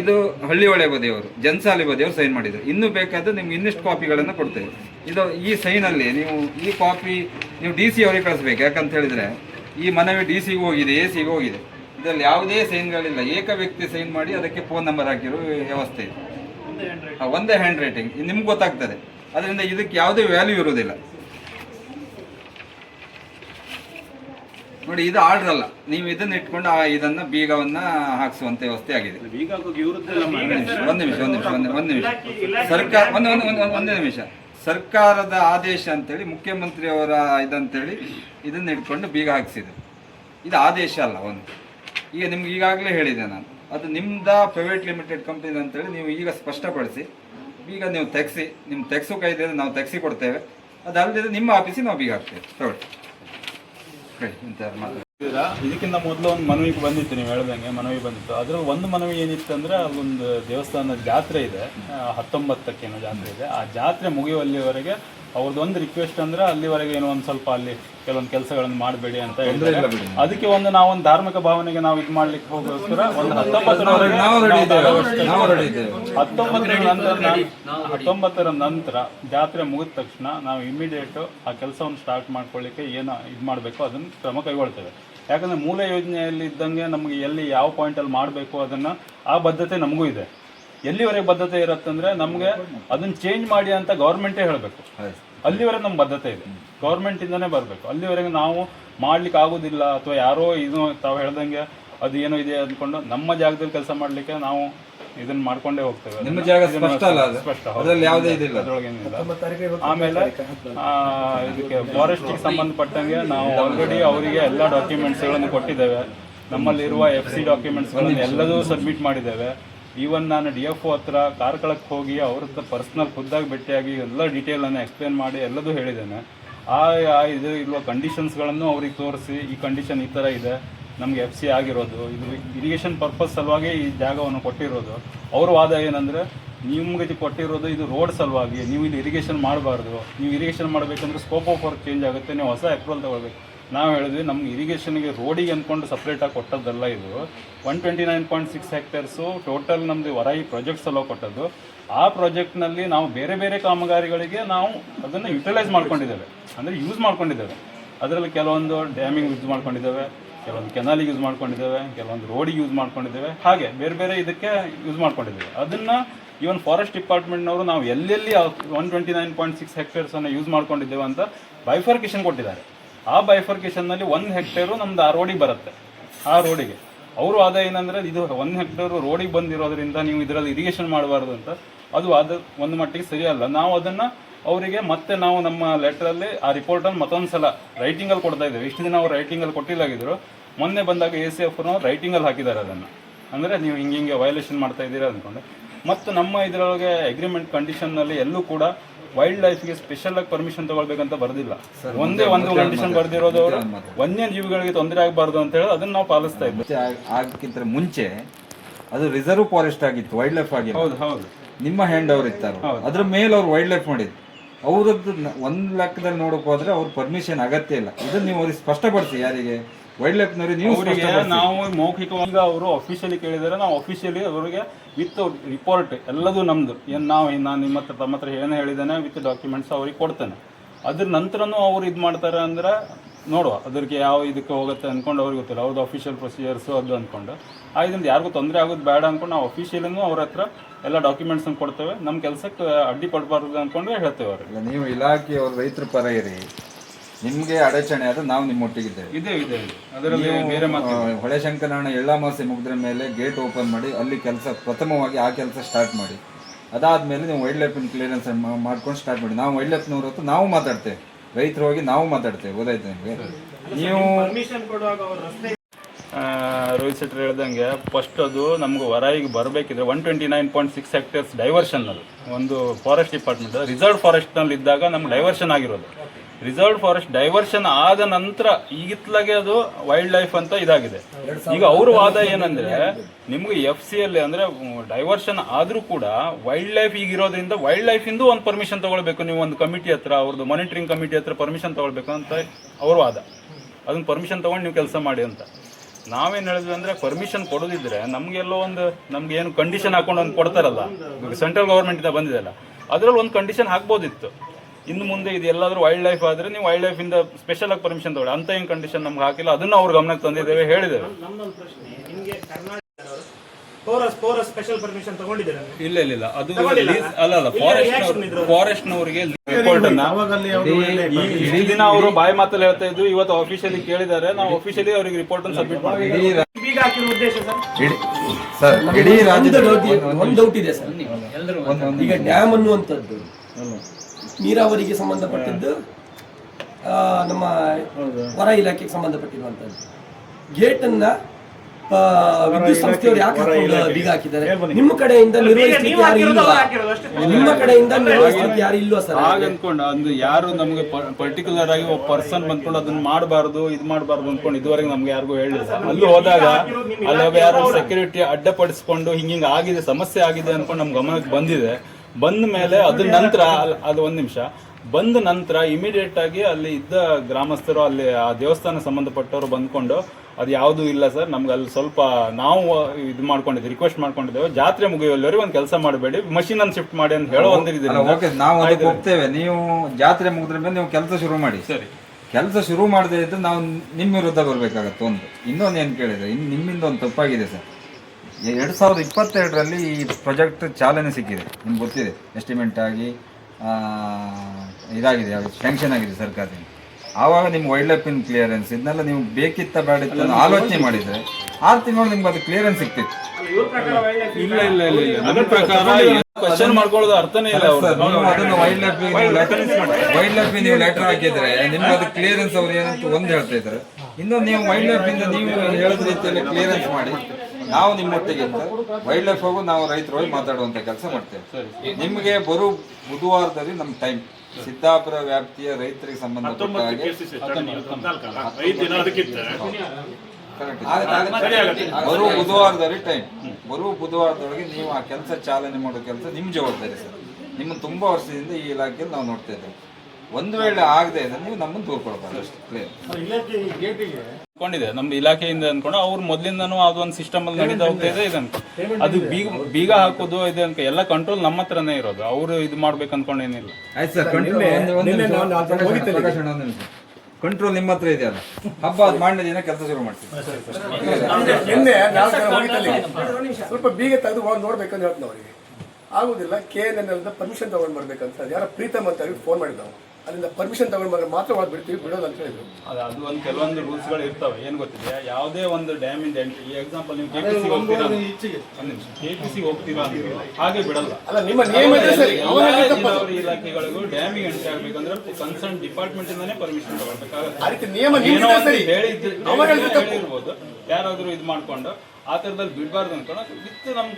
ಇದು ಹಳ್ಳಿ ಒಳೆ ಬದಿಯವರು ಜನ್ಸಾಲಿ ಬದಿಯವರು ಸೈನ್ ಮಾಡಿದರು. ಇನ್ನೂ ಬೇಕಾದ್ರೆ ನಿಮ್ಗೆ ಇನ್ನಿಷ್ಟು ಕಾಪಿಗಳನ್ನು ಕೊಡ್ತೇವೆ. ಇದು ಈ ಸೈನಲ್ಲಿ ನೀವು ಈ ಕಾಪಿ ನೀವು ಡಿ ಸಿ ಅವರಿಗೆ ಕಳಿಸ್ಬೇಕು. ಯಾಕಂತ ಹೇಳಿದ್ರೆ ಈ ಮನವಿ ಡಿ ಸಿಗೆ ಹೋಗಿದೆ ಎ ಸಿಗೆ ಹೋಗಿದೆ. ಇದರಲ್ಲಿ ಯಾವುದೇ ಸೈನ್ಗಳಿಲ್ಲ. ಏಕ ವ್ಯಕ್ತಿ ಸೈನ್ ಮಾಡಿ ಅದಕ್ಕೆ ಫೋನ್ ನಂಬರ್ ಹಾಕಿರೋ ವ್ಯವಸ್ಥೆ ಇದೆ. ಒಂದೇ ಹ್ಯಾಂಡ್ ರೈಟಿಂಗ್ ನಿಮ್ಗೆ ಗೊತ್ತಾಗ್ತದೆ. ಅದರಿಂದ ಇದಕ್ಕೆ ಯಾವುದೇ ವ್ಯಾಲ್ಯೂ ಇರುವುದಿಲ್ಲ. ನೋಡಿ ಇದು ಆರ್ಡರ್ ಅಲ್ಲ. ನೀವು ಇದನ್ನ ಇಟ್ಕೊಂಡು ಆ ಇದನ್ನ ಬೀಗವನ್ನ ಹಾಕ್ಸುವಂತ ವ್ಯವಸ್ಥೆ ಆಗಿದೆ. ಒಂದ್ ನಿಮಿಷ ಒಂದು ನಿಮಿಷ ಒಂದು ಒಂದು ನಿಮಿಷ. ಸರ್ಕಾರ ಒಂದು ಒಂದು- ಒಂದೇ ನಿಮಿಷ. ಸರ್ಕಾರದ ಆದೇಶ ಅಂತೇಳಿ, ಮುಖ್ಯಮಂತ್ರಿಯವರ ಇದಂತೇಳಿ ಇದನ್ನು ಇಟ್ಕೊಂಡು ಬೀಗ ಹಾಕಿಸಿದರು ಇದು ಆದೇಶ ಅಲ್ಲ ಒಂದು. ಈಗ ನಿಮ್ಗೆ ಈಗಾಗಲೇ ಹೇಳಿದೆ ನಾನು. ಅದು ನಿಮ್ದ ಪ್ರೈವೇಟ್ ಲಿಮಿಟೆಡ್ ಕಂಪ್ನಿ ಅಂತೇಳಿ ನೀವು ಈಗ ಸ್ಪಷ್ಟಪಡಿಸಿ ಈಗ ನೀವು ತೆಗ್ಸಿ ನಿಮ್ಮ ತೆಗ್ಸು ಕೈದಿದ್ರೆ ನಾವು ತೆಗ್ಸಿ ಕೊಡ್ತೇವೆ. ಅದಲ್ಲದೆ ನಿಮ್ಮ ಆಫೀಸಿಗೆ ನಾವು ಬೀಗ ಹಾಕ್ತೇವೆ. ತಗೊಳ್ಳಿ ಇಂಥ ಮಾತು ಇದಕ್ಕಿಂತ ಮೊದಲು ಒಂದು ಮನವಿಗೆ ಬಂದಿತ್ತು, ನೀವು ಹೇಳ್ದಂಗೆ ಮನವಿ ಬಂದಿತ್ತು. ಅದ್ರ ಒಂದು ಮನವಿ ಏನಿತ್ತು ಅಂದ್ರೆ, ಅಲ್ಲೊಂದು ದೇವಸ್ಥಾನದ ಜಾತ್ರೆ ಇದೆ. ಹತ್ತೊಂಬತ್ತಕ್ಕೆ ಜಾತ್ರೆ ಇದೆ. ಆ ಜಾತ್ರೆ ಮುಗಿಯುವಲ್ಲಿವರೆಗೆ ಅವ್ರದ್ದು ಒಂದು ರಿಕ್ವೆಸ್ಟ್ ಅಂದ್ರೆ ಅಲ್ಲಿವರೆಗೆ ಏನೋ ಒಂದು ಸ್ವಲ್ಪ ಅಲ್ಲಿ ಕೆಲವೊಂದು ಕೆಲಸಗಳನ್ನು ಮಾಡಬೇಡಿ ಅಂತ ಹೇಳಿದ್ರೆ ಅದಕ್ಕೆ ಒಂದು ನಾವು ಒಂದು ಧಾರ್ಮಿಕ ಭಾವನೆಗೆ ನಾವು ಇದು ಮಾಡ್ಲಿಕ್ಕೆ ಹೋಗೋಸ್ಕರ ಒಂದು ಇದ್ದೇವೆ. ಹತ್ತೊಂಬತ್ತರ ನಂತರ ಹತ್ತೊಂಬತ್ತರ ನಂತರ ಜಾತ್ರೆ ಮುಗಿದ ತಕ್ಷಣ ನಾವು ಇಮಿಡಿಯೇಟ್ ಆ ಕೆಲಸವನ್ನು ಸ್ಟಾರ್ಟ್ ಮಾಡ್ಕೊಳ್ಳಿಕ್ಕೆ ಏನು ಇದು ಮಾಡಬೇಕು ಅದನ್ನು ಕ್ರಮ ಕೈಗೊಳ್ತೇವೆ. ಯಾಕಂದ್ರೆ ಮೂಲ ಯೋಜನೆಯಲ್ಲಿ ಇದ್ದಂಗೆ ನಮಗೆ ಎಲ್ಲಿ ಯಾವ ಪಾಯಿಂಟಲ್ಲಿ ಮಾಡಬೇಕು ಅದನ್ನು ಆ ಬದ್ಧತೆ ನಮಗೂ ಇದೆ. ಎಲ್ಲಿವರೆಗೆ ಬದ್ಧತೆ ಇರತ್ತಂದ್ರೆ ನಮಗೆ ಅದನ್ನ ಚೇಂಜ್ ಮಾಡಿ ಅಂತ ಗೌರ್ಮೆಂಟೇ ಹೇಳಬೇಕು. ಅಲ್ಲಿವರೆಗೆ ನಮ್ಮ ಬದ್ಧತೆ ಇದೆ. ಗೌರ್ಮೆಂಟ್ ಇಂದನೇ ಬರಬೇಕು. ಅಲ್ಲಿವರೆಗೆ ನಾವು ಮಾಡ್ಲಿಕ್ಕೆ ಆಗೋದಿಲ್ಲ ಅಥವಾ ಯಾರೋ ಇದು ತಾವು ಹೇಳ್ದಂಗೆ ಅದು ಏನೋ ಇದೆ ಅಂದ್ಕೊಂಡು ನಮ್ಮ ಜಾಗದಲ್ಲಿ ಕೆಲಸ ಮಾಡ್ಲಿಕ್ಕೆ ನಾವು ಇದನ್ನ ಮಾಡ್ಕೊಂಡೇ ಹೋಗ್ತೇವೆ. ನಿಮ್ಮ ಜಾಗ ಸ್ಪಷ್ಟ ಅಲ್ಲ ಸ್ಪಷ್ಟ ಅದರಲ್ಲಿ ಯಾವುದೇ ಇದಿಲ್ಲ ಅದ್ರೊಳಗೇನಿಲ್ಲ ಆಮೇಲೆ ಆ, ಇದಕ್ಕೆ ಫಾರೆಸ್ಟ್ಗೆ ಸಂಬಂಧಪಟ್ಟಂಗೆ ನಾವು ಆಲ್ರೆಡಿ ಅವರಿಗೆ ಎಲ್ಲ ಡಾಕ್ಯುಮೆಂಟ್ಸ್ಗಳನ್ನು ಕೊಟ್ಟಿದ್ದೇವೆ. ನಮ್ಮಲ್ಲಿರುವ ಎಫ್ ಸಿ ಡಾಕ್ಯುಮೆಂಟ್ಸ್ಗಳನ್ನು ಎಲ್ಲದೂ ಸಬ್ಮಿಟ್ ಮಾಡಿದ್ದೇವೆ. ಈವನ್ ನಾನು ಡಿ ಎಫ್ ಒ ಹತ್ರ ಕಾರ್ಕಳಕ್ಕೆ ಹೋಗಿ ಅವ್ರ ಹತ್ರ ಪರ್ಸ್ನಲ್ ಖುದ್ದಾಗಿ ಭೇಟಿಯಾಗಿ ಎಲ್ಲ ಡೀಟೇಲನ್ನು ಎಕ್ಸ್ಪ್ಲೇನ್ ಮಾಡಿ ಎಲ್ಲದೂ ಹೇಳಿದ್ದೇನೆ. ಆ ಇದು ಇರುವ ಕಂಡೀಷನ್ಸ್ಗಳನ್ನು ಅವ್ರಿಗೆ ತೋರಿಸಿ ಈ ಕಂಡೀಷನ್ ಈ ಥರ ಇದೆ, ನಮಗೆ ಎಫ್ ಸಿ ಆಗಿರೋದು, ಇದು ಇರಿಗೇಷನ್ ಪರ್ಪಸ್ ಸಲುವಾಗಿ ಈ ಜಾಗವನ್ನು ಕೊಟ್ಟಿರೋದು. ಅವ್ರ ವಾದ ಏನಂದರೆ, ನಿಮಗೆ ಇದು ಕೊಟ್ಟಿರೋದು ಇದು ರೋಡ್ ಸಲುವಾಗಿ, ನೀವು ಇಲ್ಲಿ ಇರಿಗೇಷನ್ ಮಾಡಬಾರ್ದು. ನೀವು ಇರಿಗೇಷನ್ ಮಾಡಬೇಕಂದ್ರೆ ಸ್ಕೋಪ್ ಆಫ್ ವರ್ಕ್ ಚೇಂಜ್ ಆಗುತ್ತೆ, ನೀವು ಹೊಸ ಅಪ್ರೂವಲ್ ತಗೊಳ್ಬೇಕು. ನಾವು ಹೇಳಿದ್ವಿ ನಮ್ಗೆ ಇರಿಗೇಷನ್ಗೆ ರೋಡಿಗೆ ಅಂದ್ಕೊಂಡು ಸಪ್ರೇಟಾಗಿ ಕೊಟ್ಟದ್ದಲ್ಲ ಇದು. One twenty nine point six hectares total ನಮ್ಮದು ವರಾಯಿ ಪ್ರಾಜೆಕ್ಟ್ಸ್ ಸಲುವಾಗಿ ಕೊಟ್ಟದ್ದು. ಆ ಪ್ರಾಜೆಕ್ಟ್ನಲ್ಲಿ ನಾವು ಬೇರೆ ಬೇರೆ ಕಾಮಗಾರಿಗಳಿಗೆ ನಾವು ಅದನ್ನು ಯುಟಿಲೈಸ್ ಮಾಡ್ಕೊಂಡಿದ್ದೇವೆ. ಅಂದರೆ ಯೂಸ್ ಮಾಡ್ಕೊಂಡಿದ್ದೇವೆ. ಅದರಲ್ಲಿ ಕೆಲವೊಂದು ಡ್ಯಾಮಿಂಗ್ ಯೂಸ್ ಮಾಡ್ಕೊಂಡಿದ್ದೇವೆ, ಕೆಲವೊಂದು ಕೆನಾಲಿಗೆ ಯೂಸ್ ಮಾಡ್ಕೊಂಡಿದ್ದೇವೆ, ಕೆಲವೊಂದು ರೋಡಿಗೆ ಯೂಸ್ ಮಾಡ್ಕೊಂಡಿದ್ದೇವೆ. ಹಾಗೆ ಬೇರೆ ಬೇರೆ ಇದಕ್ಕೆ ಯೂಸ್ ಮಾಡ್ಕೊಂಡಿದ್ದೇವೆ. ಅದನ್ನು ಈವನ್ ಫಾರೆಸ್ಟ್ ಡಿಪಾರ್ಟ್ಮೆಂಟ್ನವರು ನಾವು ಎಲ್ಲೆಲ್ಲಿ one twenty nine point six ಹೆಕ್ಟೇರ್ಸನ್ನು use ಮಾಡ್ಕೊಂಡಿದ್ದೇವೆ ಅಂತ ಬೈಫರ್ಕೇಶನ್ ಕೊಟ್ಟಿದ್ದಾರೆ. ಆ ಬೈಫರ್ಕೇಷನ್ನಲ್ಲಿ ಒಂದು ಹೆಕ್ಟೇರು ನಮ್ದು ಆ ರೋಡಿಗೆ ಬರುತ್ತೆ. ಆ ರೋಡಿಗೆ ಅವರು ಆದ ಏನಂದರೆ ಇದು ಒಂದು ಹೆಕ್ಟೇರು ರೋಡಿಗೆ ಬಂದಿರೋದ್ರಿಂದ ನೀವು ಇದರಲ್ಲಿ ಇರಿಗೇಷನ್ ಮಾಡಬಾರ್ದು ಅಂತ. ಅದು ಅದು ಒಂದು ಮಟ್ಟಿಗೆ ಸರಿಯಲ್ಲ ನಾವು ಅದನ್ನು ಅವರಿಗೆ ಮತ್ತೆ ನಾವು ನಮ್ಮ ಲೆಟ್ರಲ್ಲಿ ಆ ರಿಪೋರ್ಟನ್ನು ಮತ್ತೊಂದು ಸಲ ರೈಟಿಂಗಲ್ಲಿ ಕೊಡ್ತಾ ಇದ್ದೇವೆ. ಇಷ್ಟು ದಿನ ಅವ್ರು ರೈಟಿಂಗಲ್ಲಿ ಕೊಟ್ಟಿಲ್ಲಾಗಿದ್ರು. ಮೊನ್ನೆ ಬಂದಾಗ ಎ ಸಿ ಎಫ್ನವ್ರು ರೈಟಿಂಗಲ್ಲಿ ಹಾಕಿದ್ದಾರೆ ಅದನ್ನು. ಅಂದರೆ ನೀವು ಹಿಂಗೆ ಹಿಂಗೆ ವಯೋಲೇಷನ್ ಮಾಡ್ತಾ ಇದ್ದೀರಾ ಅಂದ್ಕೊಂಡು ಮತ್ತು ನಮ್ಮ ಇದರೊಳಗೆ ಅಗ್ರಿಮೆಂಟ್ ಕಂಡೀಷನ್ನಲ್ಲಿ ಎಲ್ಲೂ ಕೂಡ ವೈಲ್ಡ್ ಲೈಫ್ಗೆ ಸ್ಪೆಷಲ್ ಆಗಿ ಪರ್ಮಿಷನ್ ತಗೊಳ್ಬೇಕಂತ ಬರ್ದಿಲ್ಲ. ಒಂದೇ ಒಂದು ಕಂಡೀಷನ್ ಬರ್ದಿರೋದು ಅವರು. ವನ್ಯ ಜೀವಿಗಳಿಗೆ ತೊಂದರೆ ಆಗಬಾರ್ದು ಅಂತ ಹೇಳಿ ಅದನ್ನ ನಾವು ಪಾಲಿಸ್ತಾ ಇದ್ವಿ. ಮತ್ತೆ ಆಗಕ್ಕಿಂತ ಮುಂಚೆ ಅದು ರಿಸರ್ವ್ ಫಾರೆಸ್ಟ್ ಆಗಿತ್ತು ವೈಲ್ಡ್ ಲೈಫ್ ಆಗಿ ಹೌದು ಹೌದು. ನಿಮ್ಮ ಹ್ಯಾಂಡ್ ಓವರ್ ಇರ್ತಾರೆ ಅದ್ರ ಮೇಲೆ ಅವ್ರು ವೈಲ್ಡ್ ಲೈಫ್ ಮಾಡಿದ್ರು. ಅವರದ್ದು ಒಂದು ಒಂದ್ ಲೆಕ್ಕದಲ್ಲಿ ನೋಡಕ್ ಹೋದ್ರೆ ಅವ್ರ ಪರ್ಮಿಷನ್ ಅಗತ್ಯ ಇಲ್ಲ. ಇದನ್ನ ನೀವು ಅವ್ರಿಗೆ ಸ್ಪಷ್ಟಪಡಿಸಿ ಯಾರಿಗೆ? ವೈಲ್ಡ್ ಲೈಫ್ನವ್ರಿಗೆ ನೀವು ಅವರಿಗೆ ಸ್ಪಷ್ಟಪಡಿಸಿ. ನಾವು ಮೌಖಿಕವಾಗಿ ಈಗ ಅವರು ಅಫಿಷಿಯಲಿ ಕೇಳಿದರೆ ನಾವು ಅಫಿಷಿಯಲಿ ಅವರಿಗೆ ವಿತ್ ರಿಪೋರ್ಟ್ ಎಲ್ಲದೂ ನಮ್ಮದು ಏನು ನಾವು ನಾನು ನಿಮ್ಮ ಹತ್ರ ತಮ್ಮ ಹತ್ರ ಏನೇ ಹೇಳಿದ್ದೇನೆ ವಿತ್ ಡಾಕ್ಯುಮೆಂಟ್ಸ್ ಅವ್ರಿಗೆ ಕೊಡ್ತೇನೆ. ಅದ್ರ ನಂತರನೂ ಅವ್ರು ಇದು ಮಾಡ್ತಾರೆ ಅಂದ್ರೆ ನೋಡುವ ಅದಕ್ಕೆ ಯಾವ ಇದಕ್ಕೆ ಹೋಗುತ್ತೆ ಅಂದ್ಕೊಂಡು ಅವ್ರಿಗೆ ಗೊತ್ತಿಲ್ಲ. ಅವ್ರದ್ದು ಅಫಿಷಿಯಲ್ ಪ್ರೊಸೀಜರ್ಸು ಅದು ಅಂದ್ಕೊಂಡು ಆ ಇದರಿಂದ ಯಾರಿಗೂ ತೊಂದರೆ ಆಗೋದು ಬೇಡ ಅಂದ್ಕೊಂಡು ನಾವು ಅಫಿಷಿಯಲಿನೂ ಅವ್ರ ಹತ್ರ ಎಲ್ಲ ಡಾಕ್ಯುಮೆಂಟ್ಸನ್ನು ಕೊಡ್ತೇವೆ. ನಮ್ಮ ಕೆಲಸಕ್ಕೆ ಅಡ್ಡಿ ಪಡಬಾರ್ದು ಅಂದ್ಕೊಂಡು ಹೇಳ್ತೇವೆ ಅವ್ರಿಗೆ. ನೀವು ನೀವು ಇಲಾಖೆಯವ್ರ ರೈತರ ಪರ ಇರಿ. ನಿಮ್ಗೆ ಅಡಚಣೆ ಆದ್ರೆ ನಾವು ನಿಮ್ಮೊಟ್ಟಿಗಿದ್ದೇವೆ ಇದೆ ಇದೆ ಇದೆ. ಅದರಲ್ಲಿ ಬೇರೆ ಮಾತು ಆ, ಎಳ್ಳಮಾಸೆ ಮುಗಿದ್ರ ಮೇಲೆ ಗೇಟ್ ಓಪನ್ ಮಾಡಿ ಅಲ್ಲಿ ಕೆಲಸ ಪ್ರಥಮವಾಗಿ ಆ ಕೆಲಸ ಸ್ಟಾರ್ಟ್ ಮಾಡಿ. ಅದಾದ್ಮೇಲೆ ನೀವು ವೈಲ್ಡ್ ಲೈಫ್ ಕ್ಲಿಯರೆನ್ಸ್ ಮಾಡ್ಕೊಂಡು ಸ್ಟಾರ್ಟ್ ಮಾಡಿ. ನಾವು ವೈಲ್ಡ್ ಲೈಫ್ನವ್ರ ಹತ್ರ ನಾವು ಮಾತಾಡ್ತೇವೆ. ರೈತರು ಹೋಗಿ ನಾವು ಮಾತಾಡ್ತೇವೆ ಗೊತ್ತಾಯ್ತು ನಿಮಗೆ? ನೀವು ಆ, ರೋಹಿತ್ ಶೆಟ್ಟಿ ಹೇಳ್ದಂಗೆ ಫಸ್ಟ್ ಅದು ನಮ್ಗೆ ಹೊರಗೆ ಬರಬೇಕಿದ್ರೆ one twenty nine point six hectares ಅದು. ಒಂದು ಫಾರೆಸ್ಟ್ ಡಿಪಾರ್ಟ್ಮೆಂಟ್ ರಿಸರ್ವ್ ಫಾರೆಸ್ಟ್ನಲ್ಲಿ ಇದ್ದಾಗ ನಮ್ಗೆ ಡೈವರ್ಷನ್ ಆಗಿರೋದು. ರಿಸರ್ವ್ ಫಾರೆಸ್ಟ್ ಡೈವರ್ಷನ್ ಆದ ನಂತರ ಈಗಿತ್ಲಾಗೆ ಅದು ವೈಲ್ಡ್ ಲೈಫ್ ಅಂತ ಇದಾಗಿದೆ. ಈಗ ಅವ್ರ ವಾದ ಏನಂದ್ರೆ ನಿಮ್ಗೆ ಎಫ್ ಸಿ ಅಲ್ಲಿ ಅಂದ್ರೆ ಡೈವರ್ಷನ್ ಆದ್ರೂ ಕೂಡ ವೈಲ್ಡ್ ಲೈಫ್ ಈಗ ಇರೋದ್ರಿಂದ ವೈಲ್ಡ್ ಲೈಫ್ ಇಂದು ಒಂದು ಪರ್ಮಿಷನ್ ತಗೊಳ್ಬೇಕು. ನೀವು ಒಂದು ಕಮಿಟಿ ಹತ್ರ ಅವ್ರದ್ದು ಮಾನಿಟರಿಂಗ್ ಕಮಿಟಿ ಹತ್ರ ಪರ್ಮಿಷನ್ ತಗೊಳ್ಬೇಕು ಅಂತ ಅವ್ರ ವಾದ. ಅದನ್ನ ಪರ್ಮಿಷನ್ ತಗೊಂಡು ನೀವು ಕೆಲಸ ಮಾಡಿ ಅಂತ. ನಾವೇನು ಹೇಳಿದ್ವಿ ಅಂದ್ರೆ ಪರ್ಮಿಷನ್ ಕೊಡೋದಿದ್ರೆ ನಮಗೆಲ್ಲೋ ಒಂದು ನಮ್ಗೆ ಏನು ಕಂಡೀಷನ್ ಹಾಕೊಂಡು ಒಂದು ಕೊಡ್ತಾರಲ್ಲ ಸೆಂಟ್ರಲ್ ಗೌರ್ಮೆಂಟಿಂದ ಬಂದಿದೆಲ್ಲ ಅದರಲ್ಲಿ ಒಂದು ಕಂಡೀಷನ್ ಹಾಕ್ಬೋದಿತ್ತು. ಇನ್ನು ಮುಂದೆ ಇದು ಎಲ್ಲಾದ್ರೂ ವೈಲ್ಡ್ ಲೈಫ್ ಆದರೆ ನೀವು ವೈಲ್ಡ್ ಲೈಫಿಂದ ಸ್ಪೆಷಲ್ ಆಗಿ ಪರ್ಮಿಷನ್ ತಗೊಳ್ಳಿ. ಅಂತ ಏನು ಕಂಡೀಷನ್ ನಮ್ಗೆ ಹಾಕಿಲ್ಲ. ಅದನ್ನ ಅವ್ರ ಗಮನಕ್ಕೆ ತಂದಿದ್ದೇವೆ ಹೇಳಿದ್ದೇವೆ. ಇಲ್ಲ ಇಲ್ಲ ಇಲ್ಲ. ಅದು? ಅಲ್ಲ? ಅಲ್ಲ ಫಾರೆಸ್ಟ್ reaction ಇದ್ರು. ಫಾರೆಸ್ಟ್ ನವರಿಗೆ ರಿಪೋರ್ಟ್ ಅನ್ನ ಅವಾಗಲ್ಲಿ ಯಾವ್ದು ಒಳ್ಳೆ ಇಡೀ ದಿನ ಅವರು ಬಾಯಿ ಮಾತಲ್ಲಿ ಹೇಳ್ತಾ ಇದ್ದು ಇವತ್ತು ಆಫೀಷಿಯಲಿ ಕೇಳಿದ್ದಾರೆ. ನಾವು ಆಫೀಷಿಯಲಿ ಅವರಿಗೆ ರಿಪೋರ್ಟ್ ಅನ್ನು ಸಬ್ಮಿಟ್ ಮಾಡಿ ಸರ್? ಇಡೀ ರಾಜ್ಯದ ಒಂದು ಡೌಟ್ ಇದೆ ಸರ್. ಈಗ ಡ್ಯಾಮ್ ಅನ್ನುವಂಥದ್ದು. ನೀರಾವರಿಗೆ ಸಂಬಂಧಪಟ್ಟಿದ್ದು ಆ, ನಮ್ಮ ಹೊರ ಇಲಾಖೆಗೆ ಸಂಬಂಧಪಟ್ಟಿರುವಂಥದ್ದು. ಗೇಟನ್ನ ವಿದ್ಯುತ್ ಸಂಸ್ಥೆಯವರು ಯಾಕೆ ಬೀಗ ಹಾಕಿದ್ದಾರೆ ನಿಮ್ಮ ಕಡೆಯಿಂದ ನಿರ್ವಹಿಸಲಿಕ್ಕೆ ಯಾರು ಇಲ್ವಾ? ನಿಮ್ಮ ಕಡೆಯಿಂದ ನಿರ್ವಹಿಸಲಿಕ್ಕೆ ಯಾರು ಇಲ್ವಾ ಸರ್ ಅನ್ಕೊಂಡು ಅಂದ್ರೆ ಯಾರು ನಮಗೆ ಪರ್ಟಿಕ್ಯುಲರ್ ಆಗಿ ಒಬ್ಬ ಪರ್ಸನ್ ಬಂದ್ಕೊಂಡು ಅದನ್ನ ಮಾಡಬಾರ್ದು ಇದು ಮಾಡಬಾರ್ದು ಅನ್ಕೊಂಡು ಇದುವರೆಗೆ ನಮ್ಗೆ ಯಾರಿಗೂ ಹೇಳಿಲ್ಲ. ಅಲ್ಲಿ ಹೋದಾಗ ಅಲ್ಲಿ ಯಾರು ಸೆಕ್ಯೂರಿಟಿ ಅಡ್ಡಪಡಿಸ್ಕೊಂಡು ಹಿಂಗಿಂಗ್ ಆಗಿದೆ ಸಮಸ್ಯೆ ಆಗಿದೆ ಅನ್ಕೊಂಡು ನಮ್ ಗಮನಕ್ಕೆ ಬಂದಿದೆ. ಬಂದ ಮೇಲೆ ಅದ್ರ ನಂತರ ಅದು ಒಂದ್ ನಿಮಿಷ. ಬಂದ ನಂತರ ಇಮಿಡಿಯೇಟ್ ಆಗಿ ಅಲ್ಲಿ ಇದ್ದ ಗ್ರಾಮಸ್ಥರು ಅಲ್ಲಿ ಆ ದೇವಸ್ಥಾನ ಸಂಬಂಧಪಟ್ಟವರು ಬಂದ್ಕೊಂಡು ಅದು ಯಾವುದು ಇಲ್ಲ ಸರ್ ನಮ್ಗೆ ಅಲ್ಲಿ ಸ್ವಲ್ಪ ನಾವು ಇದು ಮಾಡ್ಕೊಂಡಿದ್ವಿ ರಿಕ್ವೆಸ್ಟ್ ಮಾಡ್ಕೊಂಡಿದ್ದೇವೆ. ಜಾತ್ರೆ ಮುಗಿಯುವಲ್ಲಿವರೆಗೆ ಒಂದು ಕೆಲಸ ಮಾಡಬೇಡಿ ಮಷಿನ್ ಅನ್ನು ಶಿಫ್ಟ್ ಮಾಡಿ ಅಂತ ಹೇಳೋ ಓಕೆ ನಾವು ಅದಕ್ಕೆ ಹೋಗ್ತೇವೆ. ನೀವು ಜಾತ್ರೆ ಮುಗಿದ ಮೇಲೆ ನೀವು ಕೆಲಸ ಶುರು ಮಾಡಿ. ಸರಿ. ಕೆಲಸ ಶುರು ಮಾಡದೇ ಇದ್ರೆ ನಾವು ನಿಮ್ಮ ವಿರುದ್ಧ ಬರಬೇಕಾಗತ್ತೆ ಒಂದು. ಇನ್ನೊಂದು ಏನು ಕೇಳಿದ್ರೆ ಇನ್ನು ನಿಮ್ಮಿಂದ ಒಂದು ತಪ್ಪಾಗಿದೆ ಸರ್. ಎರಡು ಸಾವಿರದ ಇಪ್ಪತ್ತೆರಡರಲ್ಲಿ ಈ ಪ್ರಾಜೆಕ್ಟ್ ಚಾಲನೆ ಸಿಕ್ಕಿದೆ. ನಿಮ್ಗೆ ಗೊತ್ತಿದೆ ಎಸ್ಟಿಮೇಟ್ ಆಗಿ ಆ, ಇದಾಗಿದೆ ಸ್ಯಾಂಕ್ಷನ್ ಆಗಿದೆ ಸರ್ಕಾರದಿಂದ. ಆವಾಗ ನಿಮ್ಮ ವೈಲ್ಡ್ ಲೈಫ್ ಇನ್ ಕ್ಲಿಯರೆನ್ಸ್ ಇದನ್ನೆಲ್ಲ ನೀವು ಬೇಕಿತ್ತ ಬೇಡಿತ್ತ ಆಲೋಚನೆ ಮಾಡಿದರೆ ಆರು ತಿಂಗಳು ನಿಮ್ಗೆ ಅದು ಕ್ಲಿಯರೆನ್ಸ್ ಸಿಕ್ತಿತ್ತು ಇಲ್ಲ. ಇಲ್ಲ ಇಲ್ಲ ಇಲ್ಲ ನನ್ನ ಪ್ರಕಾರ ಕ್ವಶನ್ ಮಾಡ್ಕೊಳ್ಳೋದು ಅರ್ಥನೇ ಇಲ್ಲ ಸರ್, ನೀವು ಅದನ್ನು ವೈಲ್ಡ್ ಲೈಫ್ ವೈಲ್ಡ್ ಲೈಫ್ ನೀವು ಲೆಟರ್ ಹಾಕಿದ್ರೆ ನಿಮ್ಗೆ ಅದು ಕ್ಲಿಯರೆನ್ಸ್ ಅವ್ರು ಏನಂತ ಒಂದು ಹೇಳ್ತಾ ಇದ್ದಾರೆ. ಇನ್ನೊಂದು ನೀವು ವೈಲ್ಡ್ ಲೈಫ್ ಇಂದ ನೀವು ಹೇಳಿದ ರೀತಿಯಲ್ಲಿ ಕ್ಲಿಯರೆನ್ಸ್ ಮಾಡಿ. ನಾವು ನಿಮ್ಮ ಇದ್ದು ವೈಲ್ಡ್ ಲೈಫ್ ಹೋಗು ನಾವು ರೈತರು ಹೋಗಿ ಮಾತಾಡುವಂತ ಕೆಲಸ ಮಾಡ್ತೇವೆ. ನಿಮಗೆ ಬರು ಬುಧವಾರದಲ್ಲಿ ನಮ್ಮ ಟೈಮ್ ಸಿದ್ದಾಪುರ ವ್ಯಾಪ್ತಿಯ ರೈತರಿಗೆ ಸಂಬಂಧಪಟ್ಟ ಹಾಗೆ. ಬರುವ ದಿನ ಅದಕ್ಕಿಂತ. Correct. ಬರೋ ಬುಧವಾರದಲ್ಲಿ ಟೈಮ್ ಬರುವ ಬುಧವಾರದೊಳಗೆ ನೀವು ಆ ಕೆಲಸ ಚಾಲನೆ ಮಾಡೋ ಕೆಲಸ ನಿಮ್ಮ ಜವಾಬ್ದಾರಿ ಸರ್. ನಿಮ್ಮ ತುಂಬಾ ವರ್ಷದಿಂದ ಈ ಇಲಾಖೆಯಲ್ಲಿ ನಾವು ನೋಡ್ತಾ ಇದ್ದೇವೆ. ಒಂದು ವೇಳೆ ಆಗದೆ ಇದ್ರೆ ನೀವು ನಮ್ಮನ್ನು ದೂರ್ಕೊಳ್ಬಾರ್ದು ಅಷ್ಟೇ. ಕ್ಲಿಯರ್ ಅನ್ಕೊಂಡಿದೆ ನಮ್ಮ ಇಲಾಖೆಯಿಂದ ಅನ್ಕೊಂಡು ಅವ್ರು ಮೊದ್ಲಿಂದನೂ ಅದೊಂದು ಸಿಸ್ಟಮ್ ಅಲ್ಲಿ ನಡೀತಾ ಹೋಗ್ತಾ ಇದೆ ಇದನ್ ಅನ್ಕೊ ಅದು ಬೀಗ ಬೀಗ ಹಾಕೋದು ಇದೆ ಅಂತ ಎಲ್ಲ ಕಂಟ್ರೋಲ್ ನಮ್ಮ ಹತ್ರನೇ ಇರೋದು. ಅವರು ಇದು ಮಾಡ್ಬೇಕು ಅನ್ಕೊಂಡೇನಿಲ್ಲ ಆಯ್ತು ಸರ್ ಕಂಟ್ರೋಲ್ ನಿಮ್ಮ ಹತ್ರ ಇದೆಯಲ್ಲ ಹಬ್ಬ ಅದು ಮಾಡಿದ ದಿನ ಕೆಲಸ ಶುರು ಮಾಡ್ತೀವಿ. ನಿನ್ನೆ ನಾಲ್ಕು ಜನ ಹೋಗಿದ್ದಲ್ಲಿ ಸ್ವಲ್ಪ ಬೀಗ ತೆಗೆದು ಹೋಗಿ ನೋಡ್ಬೇಕಂತ ಹೇಳ್ತೀನಿ ಅವರಿಗೆ. ಆಗುದಿಲ್ಲ K N N L permission ತಗೊಂಡ್ ಬರ್ಬೇಕಂತ. ಯಾರ ಪ್ರೀತಮ್ ಅಂತ ಅವ್ರಿಗೆ ಫೋನ್ ಮಾಡಿದ್ದವು ಅಲ್ಲಿಂದ ಪರ್ಮಿಷನ್ ತಗೊಂಡ್ ಬಂದ್ರೆ ಮಾತ್ರ ಒಳಗೆ ಬಿಡ್ತೀವಿ ಬಿಡೋದು ಅಂತ ಹೇಳಿದ್ರು. ಅದು ಅದು ಒಂದು ಕೆಲವೊಂದು ರೂಲ್ಸ್ಗಳು ಇರ್ತವೆ. ಏನು ಗೊತ್ತಿದೆ? ಯಾವುದೇ ಒಂದು ಡ್ಯಾಮಿಂದ ಎಂಟ್ರಿ ಈ ಎಕ್ಸಾಂಪಲ್ ನೀವು ಕೆ ಪಿ ಸಿ ಹೋಗ್ತೀರಾ? ಕೆ ಪಿ ಸಿ ಹೋಗ್ತೀರಾ ಹಾಗೆ ಬಿಡಲ್ಲ. ಅಲ್ಲ ನಿಮ್ಮ ನಿಯಮ ಇದೆ ಸರಿ. ಅವರ ಎಲ್ಲ ನೀರಾವರಿ ಇಲಾಖೆಗಳಿಗೂ ಡ್ಯಾಮಿಗೆ ಎಂಟ್ರಿ ಆಗ್ಬೇಕಂದ್ರೆ ಕನ್ಸರ್ನ್ ಡಿಪಾರ್ಟ್ಮೆಂಟ್ ಇಂದಾನೇ ಪರ್ಮಿಷನ್ ಆ ತಗೊಳ್ಬೇಕಾಗುತ್ತೆ. ರೀತಿ ನಿಯಮ ಏನೋ ಒಂದು ಸರಿ. ಹೇಳಿದ್ದು ಅವಾಗ ಹೇಳಿದ್ದು ತಪ್ಪು. ಹೇಳಿರ್ಬೋದು. ಯಾರಾದ್ರೂ ಇದು ಮಾಡ್ಕೊಂಡು ಆ ಥರದಲ್ಲಿ ಬಿಡಬಾರ್ದು ಅನ್ಕೊಂಡು ವಿತ್ ನಮ್ಮ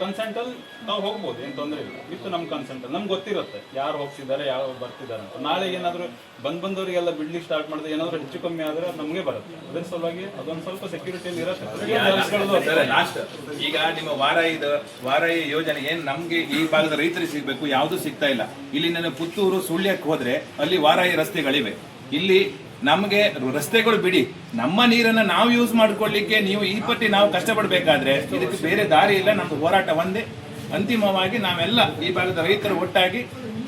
ಕನ್ಸೆಂಟಲ್ಲಿ ನಾವು ಹೋಗ್ಬೋದು ಏನು ತೊಂದರೆ ಇಲ್ಲ. ವಿತ್ ನಮ್ಮ ಕನ್ಸೆಂಟಲ್ಲಿ ನಮ್ಗೆ ಗೊತ್ತಿರುತ್ತೆ ಯಾರು ಹೋಗ್ತಿದ್ದಾರೆ ಯಾರು ಬರ್ತಿದ್ದಾರೆ ಅಂತ. ನಾಳೆ ಏನಾದರೂ ಬಂದ್ ಬಂದವರಿಗೆಲ್ಲ ಬಿಡ್ಲಿಕ್ಕೆ ಸ್ಟಾರ್ಟ್ ಮಾಡಿದ್ರೆ ಏನಾದರೂ ಹೆಚ್ಚು ಕಮ್ಮಿ ಆದ್ರೆ ನಮಗೆ ಬರುತ್ತೆ. ಅದ್ರ ಸಲುವಾಗಿ ಅದೊಂದು ಸ್ವಲ್ಪ ಸೆಕ್ಯೂರಿಟಿ ಇರುತ್ತೆ. ಈಗ ನಿಮ್ಮ ವಾರಾಯಿದ ವಾರಾಯಿ ಯೋಜನೆ ಏನು ನಮಗೆ ಈ ಭಾಗದ ರೈತರಿಗೆ ಸಿಗಬೇಕು ಯಾವುದು ಸಿಗ್ತಾ ಇಲ್ಲ. ಇಲ್ಲಿ ನನ್ನ ಪುತ್ತೂರು ಸುಳ್ಯಕ್ಕೆ ಹೋದ್ರೆ ಅಲ್ಲಿ ವಾರಾಯಿ ರಸ್ತೆಗಳಿವೆ. ಇಲ್ಲಿ ನಮಗೆ ರಸ್ತೆಗಳು ಬಿಡಿ. ನಮ್ಮ ನೀರನ್ನ ನಾವು ಯೂಸ್ ಮಾಡ್ಕೊಳ್ಳಿಕ್ಕೆ ನೀವು ಈ ಪಟ್ಟಿ ನಾವು ಕಷ್ಟಪಡಬೇಕಾದ್ರೆ ಇದಕ್ಕೆ ಬೇರೆ ದಾರಿ ಇಲ್ಲ. ನಮ್ದು ಹೋರಾಟ ಒಂದೇ. ಅಂತಿಮವಾಗಿ ನಾವೆಲ್ಲ ಈ ಭಾಗದ ರೈತರು ಒಟ್ಟಾಗಿ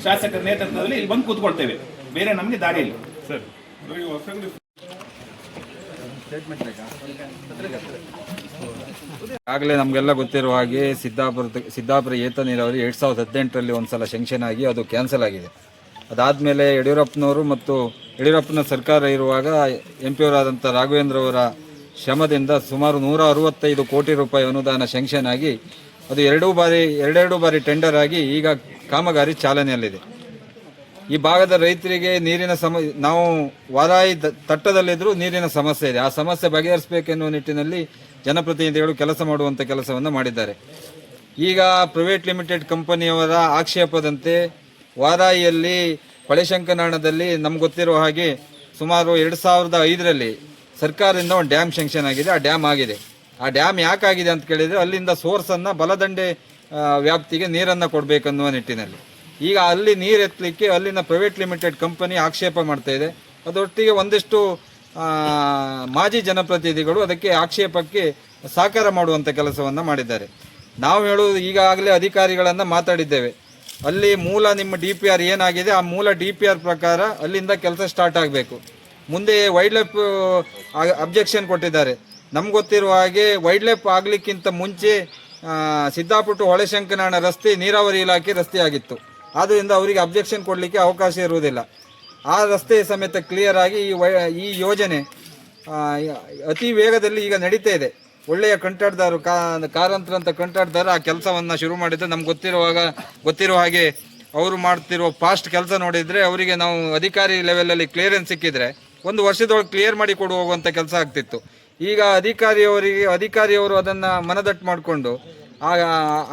ಶಾಸಕರ ನೇತೃತ್ವದಲ್ಲಿ ಇಲ್ಲಿ ಬಂದು ಕೂತ್ಕೊಳ್ತೇವೆ. ಬೇರೆ ನಮಗೆ ದಾರಿ ಇಲ್ಲ. ಸರ್. ಆಗಲೇ ನಮಗೆಲ್ಲ ಗೊತ್ತಿರುವ ಹಾಗೆ ಸಿದ್ದಾಪುರ ಸಿದ್ದಾಪುರ ಏತ ನೀರಾವರಿ ಎರಡು ಸಾವಿರದ ಹದಿನೆಂಟರಲ್ಲಿ ಒಂದು ಸಲ ಸೆಂಕ್ಷನ್ ಆಗಿ ಅದು ಕ್ಯಾನ್ಸಲ್ ಆಗಿದೆ. ಅದಾದಮೇಲೆ ಯಡಿಯೂರಪ್ಪನವರು ಮತ್ತು ಯಡಿಯೂರಪ್ಪನ ಸರ್ಕಾರ ಇರುವಾಗ ಎಂ ಪಿ ಅವರಾದಂಥ ರಾಘವೇಂದ್ರ ಅವರ ಶ್ರಮದಿಂದ ಸುಮಾರು ನೂರ ಅರವತ್ತೈದು ಕೋಟಿ ರೂಪಾಯಿ ಅನುದಾನ ಶಂಕ್ಷನ್ ಆಗಿ ಅದು ಎರಡೂ ಬಾರಿ, ಎರಡೆರಡು ಬಾರಿ ಟೆಂಡರ್ ಆಗಿ ಈಗ ಕಾಮಗಾರಿ ಚಾಲನೆಯಲ್ಲಿದೆ. ಈ ಭಾಗದ ರೈತರಿಗೆ ನೀರಿನ ಸಮ, ನಾವು ವಾರಾಯಿ ತಟ್ಟದಲ್ಲಿದ್ದರೂ ನೀರಿನ ಸಮಸ್ಯೆ ಇದೆ. ಆ ಸಮಸ್ಯೆ ಬಗೆಹರಿಸಬೇಕೆನ್ನುವ ನಿಟ್ಟಿನಲ್ಲಿ ಜನಪ್ರತಿನಿಧಿಗಳು ಕೆಲಸ ಮಾಡುವಂಥ ಕೆಲಸವನ್ನು ಮಾಡಿದ್ದಾರೆ. ಈಗ ಪ್ರೈವೇಟ್ ಲಿಮಿಟೆಡ್ ಕಂಪನಿಯವರ ಆಕ್ಷೇಪದಂತೆ ವಾರಾಯಿಯಲ್ಲಿ ಹೊಳೆಶಂಕನಾಳದಲ್ಲಿ ನಮ್ಗೆ ಗೊತ್ತಿರುವ ಹಾಗೆ ಸುಮಾರು ಎರಡು ಸಾವಿರದ ಐದರಲ್ಲಿ ಸರ್ಕಾರದಿಂದ ಒಂದು ಡ್ಯಾಮ್ ಶಂಕ್ಷನ್ ಆಗಿದೆ. ಆ ಡ್ಯಾಮ್ ಆಗಿದೆ. ಆ ಡ್ಯಾಮ್ ಯಾಕಾಗಿದೆ ಅಂತ ಕೇಳಿದರೆ ಅಲ್ಲಿಂದ ಸೋರ್ಸನ್ನು ಬಲದಂಡೆ ವ್ಯಾಪ್ತಿಗೆ ನೀರನ್ನು ಕೊಡಬೇಕನ್ನುವ ನಿಟ್ಟಿನಲ್ಲಿ. ಈಗ ಅಲ್ಲಿ ನೀರು ಎತ್ತಲಿಕ್ಕೆ ಅಲ್ಲಿನ ಪ್ರೈವೇಟ್ ಲಿಮಿಟೆಡ್ ಕಂಪನಿ ಆಕ್ಷೇಪ ಮಾಡ್ತಾ ಇದೆ. ಅದರೊಟ್ಟಿಗೆ ಒಂದಿಷ್ಟು ಮಾಜಿ ಜನಪ್ರತಿನಿಧಿಗಳು ಅದಕ್ಕೆ ಆಕ್ಷೇಪಕ್ಕೆ ಸಹಕಾರ ಮಾಡುವಂಥ ಕೆಲಸವನ್ನು ಮಾಡಿದ್ದಾರೆ. ನಾವು ಹೇಳುವುದು ಈಗಾಗಲೇ ಅಧಿಕಾರಿಗಳನ್ನು ಮಾತಾಡಿದ್ದೇವೆ. ಅಲ್ಲಿ ಮೂಲ ನಿಮ್ಮ ಡಿ ಪಿ ಆರ್ ಏನಾಗಿದೆ, ಆ ಮೂಲ ಡಿ ಪಿ ಆರ್ ಪ್ರಕಾರ ಅಲ್ಲಿಂದ ಕೆಲಸ ಸ್ಟಾರ್ಟ್ ಆಗಬೇಕು. ಮುಂದೆ ವೈಲ್ಡ್ ಲೈಫ್ ಅಬ್ಜೆಕ್ಷನ್ ಕೊಟ್ಟಿದ್ದಾರೆ. ನಮ್ಗೆ ಗೊತ್ತಿರುವ ಹಾಗೆ ವೈಲ್ಡ್ ಲೈಫ್ ಆಗಲಿಕ್ಕಿಂತ ಮುಂಚೆ ಸಿದ್ದಾಪುಟ್ಟು ಹೊಳೆಶಂಕನಾಣ ರಸ್ತೆ ನೀರಾವರಿ ಇಲಾಖೆ ರಸ್ತೆ ಆಗಿತ್ತು ಆದ್ದರಿಂದ ಅವರಿಗೆ ಅಬ್ಜೆಕ್ಷನ್ ಕೊಡಲಿಕ್ಕೆ ಅವಕಾಶ ಇರುವುದಿಲ್ಲ. ಆ ರಸ್ತೆ ಸಮೇತ ಕ್ಲಿಯರ್ ಆಗಿ ಈ ವೈ, ಈ ಯೋಜನೆ ಅತಿ ವೇಗದಲ್ಲಿ ಈಗ ನಡೀತಾ ಇದೆ. ಒಳ್ಳೆಯ ಕಂಟಾಡ್ದಾರು ಕಾ ಕಾರಂತರ ಅಂತ ಕಂಟಾಡ್ದಾರು ಆ ಕೆಲಸವನ್ನು ಶುರು ಮಾಡಿದ್ರೆ ನಮ್ಗೆ ಗೊತ್ತಿರುವಾಗ, ಗೊತ್ತಿರುವ ಹಾಗೆ ಅವರು ಮಾಡ್ತಿರುವ ಫಾಸ್ಟ್ ಕೆಲಸ ನೋಡಿದರೆ ಅವರಿಗೆ ನಾವು ಅಧಿಕಾರಿ ಲೆವೆಲಲ್ಲಿ ಕ್ಲಿಯರೆನ್ಸ್ ಸಿಕ್ಕಿದ್ರೆ ಒಂದು ವರ್ಷದೊಳಗೆ ಕ್ಲಿಯರ್ ಮಾಡಿ ಕೊಡು ಹೋಗುವಂಥ ಕೆಲಸ ಆಗ್ತಿತ್ತು. ಈಗ ಅಧಿಕಾರಿಯವರಿಗೆ, ಅಧಿಕಾರಿಯವರು ಅದನ್ನು ಮನದಟ್ಟು ಮಾಡಿಕೊಂಡು ಆ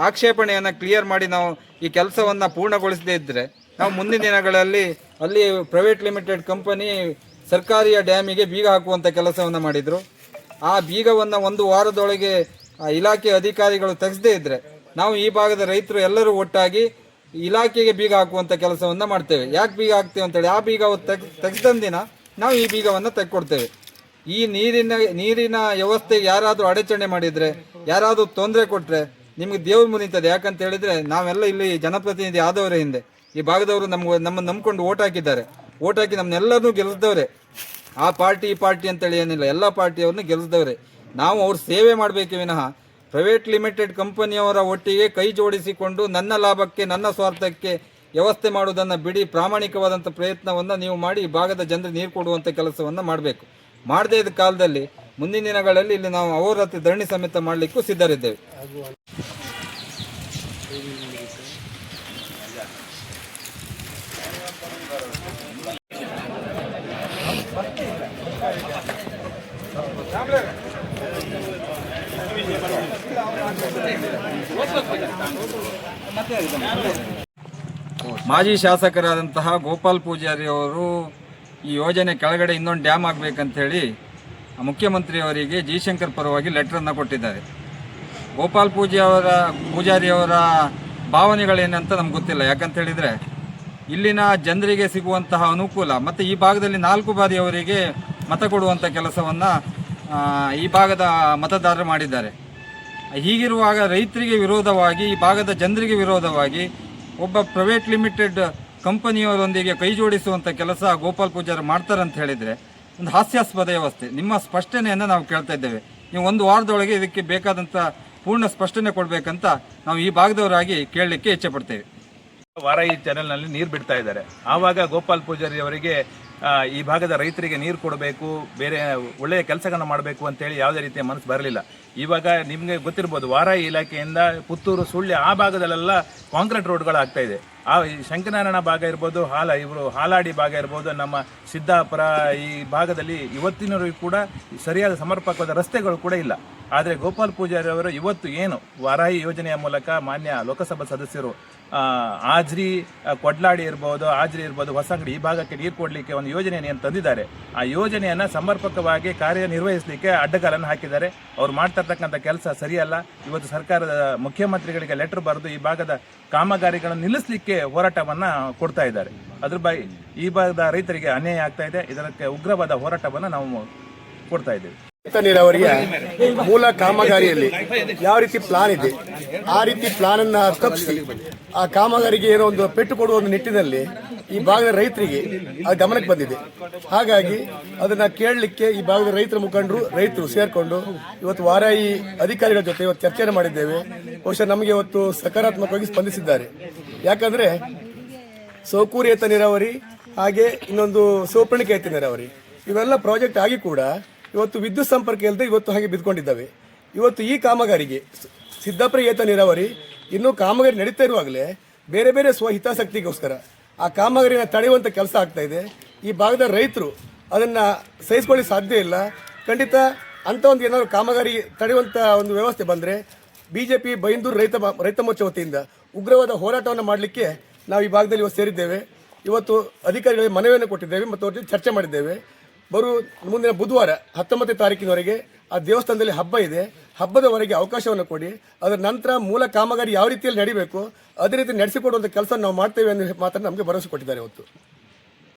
ಆಕ್ಷೇಪಣೆಯನ್ನು ಕ್ಲಿಯರ್ ಮಾಡಿ ನಾವು ಈ ಕೆಲಸವನ್ನು ಪೂರ್ಣಗೊಳಿಸದೇ ಇದ್ದರೆ ನಾವು ಮುಂದಿನ ದಿನಗಳಲ್ಲಿ ಅಲ್ಲಿ ಪ್ರೈವೇಟ್ ಲಿಮಿಟೆಡ್ ಕಂಪನಿ ಸರ್ಕಾರಿಯ ಡ್ಯಾಮಿಗೆ ಬೀಗ ಹಾಕುವಂಥ ಕೆಲಸವನ್ನು ಮಾಡಿದರು. ಆ ಬೀಗವನ್ನು ಒಂದು ವಾರದೊಳಗೆ ಇಲಾಖೆ ಅಧಿಕಾರಿಗಳು ತೆಗೆಸದೇ ಇದ್ದರೆ ನಾವು ಈ ಭಾಗದ ರೈತರು ಎಲ್ಲರೂ ಒಟ್ಟಾಗಿ ಇಲಾಖೆಗೆ ಬೀಗ ಹಾಕುವಂಥ ಕೆಲಸವನ್ನು ಮಾಡ್ತೇವೆ. ಯಾಕೆ ಬೀಗ ಹಾಕ್ತೇವೆ ಅಂತೇಳಿ, ಆ ಬೀಗ ತೆಗ್, ತೆಗೆದಂದಿನ ದಿನ ನಾವು ಈ ಬೀಗವನ್ನು ತೆಕ್ಕೊಡ್ತೇವೆ ಈ ನೀರಿನ ನೀರಿನ ವ್ಯವಸ್ಥೆಗೆ ಯಾರಾದರೂ ಅಡಚಣೆ ಮಾಡಿದರೆ, ಯಾರಾದರೂ ತೊಂದರೆ ಕೊಟ್ಟರೆ ನಿಮಗೆ ದೇವ್ರು ಮುನಿತದೆ. ಯಾಕಂತ ಹೇಳಿದರೆ ನಾವೆಲ್ಲ ಇಲ್ಲಿ ಜನಪ್ರತಿನಿಧಿ ಆದವರೇ ಹಿಂದೆ. ಈ ಭಾಗದವರು ನಮ್ಗೆ, ನಮ್ಮನ್ನು ನಂಬ್ಕೊಂಡು ಓಟ್ ಹಾಕಿದ್ದಾರೆ. ಓಟ್ ಹಾಕಿ ನಮ್ಮನ್ನೆಲ್ಲರನ್ನೂ ಗೆಲ್ಲಿಸಿದವ್ರೆ ಆ ಪಾರ್ಟಿ, ಈ ಪಾರ್ಟಿ ಅಂತೇಳಿ ಏನಿಲ್ಲ. ಎಲ್ಲ ಪಾರ್ಟಿಯವ್ರನ್ನ ಗೆಲ್ಲಿಸಿದವ್ರೆ ನಾವು ಅವ್ರ ಸೇವೆ ಮಾಡಬೇಕು ವಿನಃ. ಪ್ರೈವೇಟ್ ಲಿಮಿಟೆಡ್ ಕಂಪನಿಯವರ ಒಟ್ಟಿಗೆ ಕೈ ಜೋಡಿಸಿಕೊಂಡು ನನ್ನ ಲಾಭಕ್ಕೆ, ನನ್ನ ಸ್ವಾರ್ಥಕ್ಕೆ ವ್ಯವಸ್ಥೆ ಮಾಡುವುದನ್ನು ಬಿಡಿ. ಪ್ರಾಮಾಣಿಕವಾದಂಥ ಪ್ರಯತ್ನವನ್ನು ನೀವು ಮಾಡಿ, ಈ ಭಾಗದ ಜನರು ನೀರು ಕೊಡುವಂಥ ಕೆಲಸವನ್ನು ಮಾಡಬೇಕು. ಮಾಡದೇ ಇದ್ದ ಕಾಲದಲ್ಲಿ ಮುಂದಿನ ದಿನಗಳಲ್ಲಿ ಇಲ್ಲಿ ನಾವು ಅವರ ಧರಣಿ ಸಮೇತ ಮಾಡಲಿಕ್ಕೂ ಸಿದ್ಧರಿದ್ದೇವೆ. ಮಾಜಿ ಶಾಸಕರಾದಂತಹ ಗೋಪಾಲ್ ಪೂಜಾರಿ ಅವರು ಈ ಯೋಜನೆ ಕೆಳಗಡೆ ಇನ್ನೊಂದು ಡ್ಯಾಮ್ ಆಗಬೇಕಂತೇಳಿ ಮುಖ್ಯಮಂತ್ರಿಯವರಿಗೆ ಜಿಶಂಕರ್ ಪರವಾಗಿ ಲೆಟ್ರನ್ನು ಕೊಟ್ಟಿದ್ದಾರೆ. ಗೋಪಾಲ್ ಪೂಜೆ ಅವರ, ಪೂಜಾರಿ ಅವರ ಭಾವನೆಗಳೇನಂತ ನಮ್ಗೆ ಗೊತ್ತಿಲ್ಲ. ಯಾಕಂತ ಹೇಳಿದರೆ ಇಲ್ಲಿನ ಜನರಿಗೆ ಸಿಗುವಂತಹ ಅನುಕೂಲ ಮತ್ತು ಈ ಭಾಗದಲ್ಲಿ ನಾಲ್ಕು ಬಾರಿ ಅವರಿಗೆ ಮತ ಕೊಡುವಂಥ ಕೆಲಸವನ್ನು ಈ ಭಾಗದ ಮತದಾರರು ಮಾಡಿದ್ದಾರೆ. ಹೀಗಿರುವಾಗ ರೈತರಿಗೆ ವಿರೋಧವಾಗಿ, ಈ ಭಾಗದ ಜನರಿಗೆ ವಿರೋಧವಾಗಿ ಒಬ್ಬ ಪ್ರೈವೇಟ್ ಲಿಮಿಟೆಡ್ ಕಂಪನಿಯವರೊಂದಿಗೆ ಕೈ ಜೋಡಿಸುವಂಥ ಕೆಲಸ ಗೋಪಾಲ್ ಪೂಜಾರಿ ಮಾಡ್ತಾರೆ ಅಂತ ಹೇಳಿದರೆ ಒಂದು ಹಾಸ್ಯಾಸ್ಪದ ವ್ಯವಸ್ಥೆ. ನಿಮ್ಮ ಸ್ಪಷ್ಟನೆಯನ್ನು ನಾವು ಕೇಳ್ತಾ ಇದ್ದೇವೆ. ನೀವು ಒಂದು ವಾರದೊಳಗೆ ಇದಕ್ಕೆ ಬೇಕಾದಂಥ ಪೂರ್ಣ ಸ್ಪಷ್ಟನೆ ಕೊಡಬೇಕಂತ ನಾವು ಈ ಭಾಗದವರಾಗಿ ಕೇಳಲಿಕ್ಕೆ ಇಚ್ಛೆ ಪಡ್ತೇವೆ. ವಾರ ಈ ಚಾನೆಲ್ನಲ್ಲಿ ನೀರು ಬಿಡ್ತಾ ಇದ್ದಾರೆ. ಆವಾಗ ಗೋಪಾಲ್ ಪೂಜಾರಿ ಅವರಿಗೆ ಈ ಭಾಗದ ರೈತರಿಗೆ ನೀರು ಕೊಡಬೇಕು, ಬೇರೆ ಒಳ್ಳೆಯ ಕೆಲಸಗಳನ್ನು ಮಾಡಬೇಕು ಅಂತೇಳಿ ಯಾವುದೇ ರೀತಿಯ ಮನಸ್ಸು ಬರಲಿಲ್ಲ. ಇವಾಗ ನಿಮಗೆ ಗೊತ್ತಿರ್ಬೋದು ವಾರಾಯಿ ಇಲಾಖೆಯಿಂದ ಪುತ್ತೂರು ಸುಳ್ಯ ಆ ಭಾಗದಲ್ಲೆಲ್ಲ ಕಾಂಕ್ರೀಟ್ ರೋಡ್ಗಳು ಆಗ್ತಾ ಇದೆ. ಆ ಶಂಕರನಾರಾಯಣ ಭಾಗ ಇರ್ಬೋದು, ಹಾಲ ಇವರು ಹಾಲಾಡಿ ಭಾಗ ಇರ್ಬೋದು, ನಮ್ಮ ಸಿದ್ದಾಪುರ ಈ ಭಾಗದಲ್ಲಿ ಇವತ್ತಿನವರೆಗೂ ಕೂಡ ಸರಿಯಾದ ಸಮರ್ಪಕವಾದ ರಸ್ತೆಗಳು ಕೂಡ ಇಲ್ಲ. ಆದರೆ ಗೋಪಾಲ್ ಪೂಜಾರಿ ಅವರು ಇವತ್ತು ಏನು ವಾರಾಯಿ ಯೋಜನೆಯ ಮೂಲಕ ಮಾನ್ಯ ಲೋಕಸಭಾ ಸದಸ್ಯರು ಆಜ್ರಿ ಕೊಡ್ಲಾಡಿ ಇರ್ಬೋದು, ಆಜ್ರಿ ಇರ್ಬೋದು, ಹೊಸಂಗಡಿ ಈ ಭಾಗಕ್ಕೆ ನೀರು ಕೊಡಲಿಕ್ಕೆ ಒಂದು ಯೋಜನೆಯನ್ನು ಏನು ತಂದಿದ್ದಾರೆ? ಆ ಯೋಜನೆಯನ್ನು ಸಮರ್ಪಕವಾಗಿ ಕಾರ್ಯನಿರ್ವಹಿಸಲಿಕ್ಕೆ ಅಡ್ಡಗಾಲನ್ನು ಹಾಕಿದ್ದಾರೆ. ಅವ್ರು ಮಾಡ್ತಾ ಇರ್ತಕ್ಕಂಥ ಕೆಲಸ ಸರಿಯಲ್ಲ. ಇವತ್ತು ಸರ್ಕಾರದ ಮುಖ್ಯಮಂತ್ರಿಗಳಿಗೆ ಲೆಟರ್ ಬರೆದು ಈ ಭಾಗದ ಕಾಮಗಾರಿಗಳನ್ನು ನಿಲ್ಲಿಸಲಿಕ್ಕೆ ಹೋರಾಟವನ್ನು ಕೊಡ್ತಾ ಇದ್ದಾರೆ. ಅದ್ರ ಬೈ, ಈ ಭಾಗದ ರೈತರಿಗೆ ಅನ್ಯಾಯ ಆಗ್ತಾ ಇದೆ. ಇದಕ್ಕೆ ಉಗ್ರವಾದ ಹೋರಾಟವನ್ನು ನಾವು ಕೊಡ್ತಾ ಇದ್ದೇವೆ. ನೀರಾವರಿಯ ಮೂಲ ಕಾಮಗಾರಿಯಲ್ಲಿ ಯಾವ ರೀತಿ ಪ್ಲಾನ್ ಇದೆ, ಆ ರೀತಿ ಪ್ಲಾನ್ ಅನ್ನ ತಪ್ಪಿಸಿ ಆ ಕಾಮಗಾರಿಗೆ ಏನೋ ಒಂದು ಪೆಟ್ಟು ಕೊಡುವ ಒಂದು ನಿಟ್ಟಿನಲ್ಲಿ ಈ ಭಾಗದ ರೈತರಿಗೆ ಅದು ಗಮನಕ್ಕೆ ಬಂದಿದೆ. ಹಾಗಾಗಿ ಅದನ್ನ ಕೇಳಲಿಕ್ಕೆ ಈ ಭಾಗದ ರೈತರ ಮುಖಂಡರು, ರೈತರು ಸೇರಿಕೊಂಡು ಇವತ್ತು ವಾರಾಯಿ ಅಧಿಕಾರಿಗಳ ಜೊತೆ ಇವತ್ತು ಚರ್ಚೆಯನ್ನು ಮಾಡಿದ್ದೇವೆ. ಬಹುಶಃ ನಮಗೆ ಇವತ್ತು ಸಕಾರಾತ್ಮಕವಾಗಿ ಸ್ಪಂದಿಸಿದ್ದಾರೆ. ಯಾಕಂದ್ರೆ ಸೌಕೂರಿಯತ ನೀರಾವರಿ ಹಾಗೆ ಇನ್ನೊಂದು ಸೋಪಣಿಕೆಯತ ನೀರಾವರಿ, ಇವೆಲ್ಲ ಪ್ರಾಜೆಕ್ಟ್ ಆಗಿ ಕೂಡ ಇವತ್ತು ವಿದ್ಯುತ್ ಸಂಪರ್ಕ ಇಲ್ಲದೆ ಇವತ್ತು ಹಾಗೆ ಬಿದ್ದುಕೊಂಡಿದ್ದಾವೆ. ಇವತ್ತು ಈ ಕಾಮಗಾರಿಗೆ ಸಿದ್ದಾಪುರ ಏತ ನೀರಾವರಿ ಇನ್ನೂ ಕಾಮಗಾರಿ ನಡೀತಾ ಇರುವಾಗಲೇ ಬೇರೆ ಬೇರೆ ಸ್ವಹಿತಾಸಕ್ತಿಗೋಸ್ಕರ ಆ ಕಾಮಗಾರಿನ ತಡೆಯುವಂಥ ಕೆಲಸ ಆಗ್ತಾ ಇದೆ. ಈ ಭಾಗದ ರೈತರು ಅದನ್ನು ಸಹಿಸ್ಕೊಳ್ಳಿ ಸಾಧ್ಯ ಇಲ್ಲ. ಖಂಡಿತ ಅಂಥ ಒಂದು ಏನಾದರೂ ಕಾಮಗಾರಿ ತಡೆಯುವಂಥ ಒಂದು ವ್ಯವಸ್ಥೆ ಬಂದರೆ ಬಿ ಜೆ ಪಿ ಬೈಂದೂರು ರೈತ ರೈತ ಮೋರ್ಚಾ ವತಿಯಿಂದ ಉಗ್ರವಾದ ಹೋರಾಟವನ್ನು ಮಾಡಲಿಕ್ಕೆ ನಾವು ಈ ಭಾಗದಲ್ಲಿ ಇವತ್ತು ಸೇರಿದ್ದೇವೆ. ಇವತ್ತು ಅಧಿಕಾರಿಗಳಿಗೆ ಮನವಿಯನ್ನು ಕೊಟ್ಟಿದ್ದೇವೆ ಮತ್ತು ಅವ್ರ ಜೊತೆ ಚರ್ಚೆ ಮಾಡಿದ್ದೇವೆ. ಬರು ಮುಂದಿನ ಬುಧವಾರ ಹತ್ತೊಂಬತ್ತನೇ ತಾರೀಕಿನವರೆಗೆ ಆ ದೇವಸ್ಥಾನದಲ್ಲಿ ಹಬ್ಬ ಇದೆ. ಹಬ್ಬದವರೆಗೆ ಅವಕಾಶವನ್ನು ಕೊಡಿ. ಅದರ ನಂತರ ಮೂಲ ಕಾಮಗಾರಿ ಯಾವ ರೀತಿಯಲ್ಲಿ ನಡಿಬೇಕು, ಅದೇ ರೀತಿ ನಡೆಸಿಕೊಡುವಂಥ ಕೆಲಸ ನಾವು ಮಾಡ್ತೇವೆ ಅನ್ನೋ ಮಾತ್ರ ನಮಗೆ ಭರವಸೆ ಕೊಟ್ಟಿದ್ದಾರೆ ಇವತ್ತು.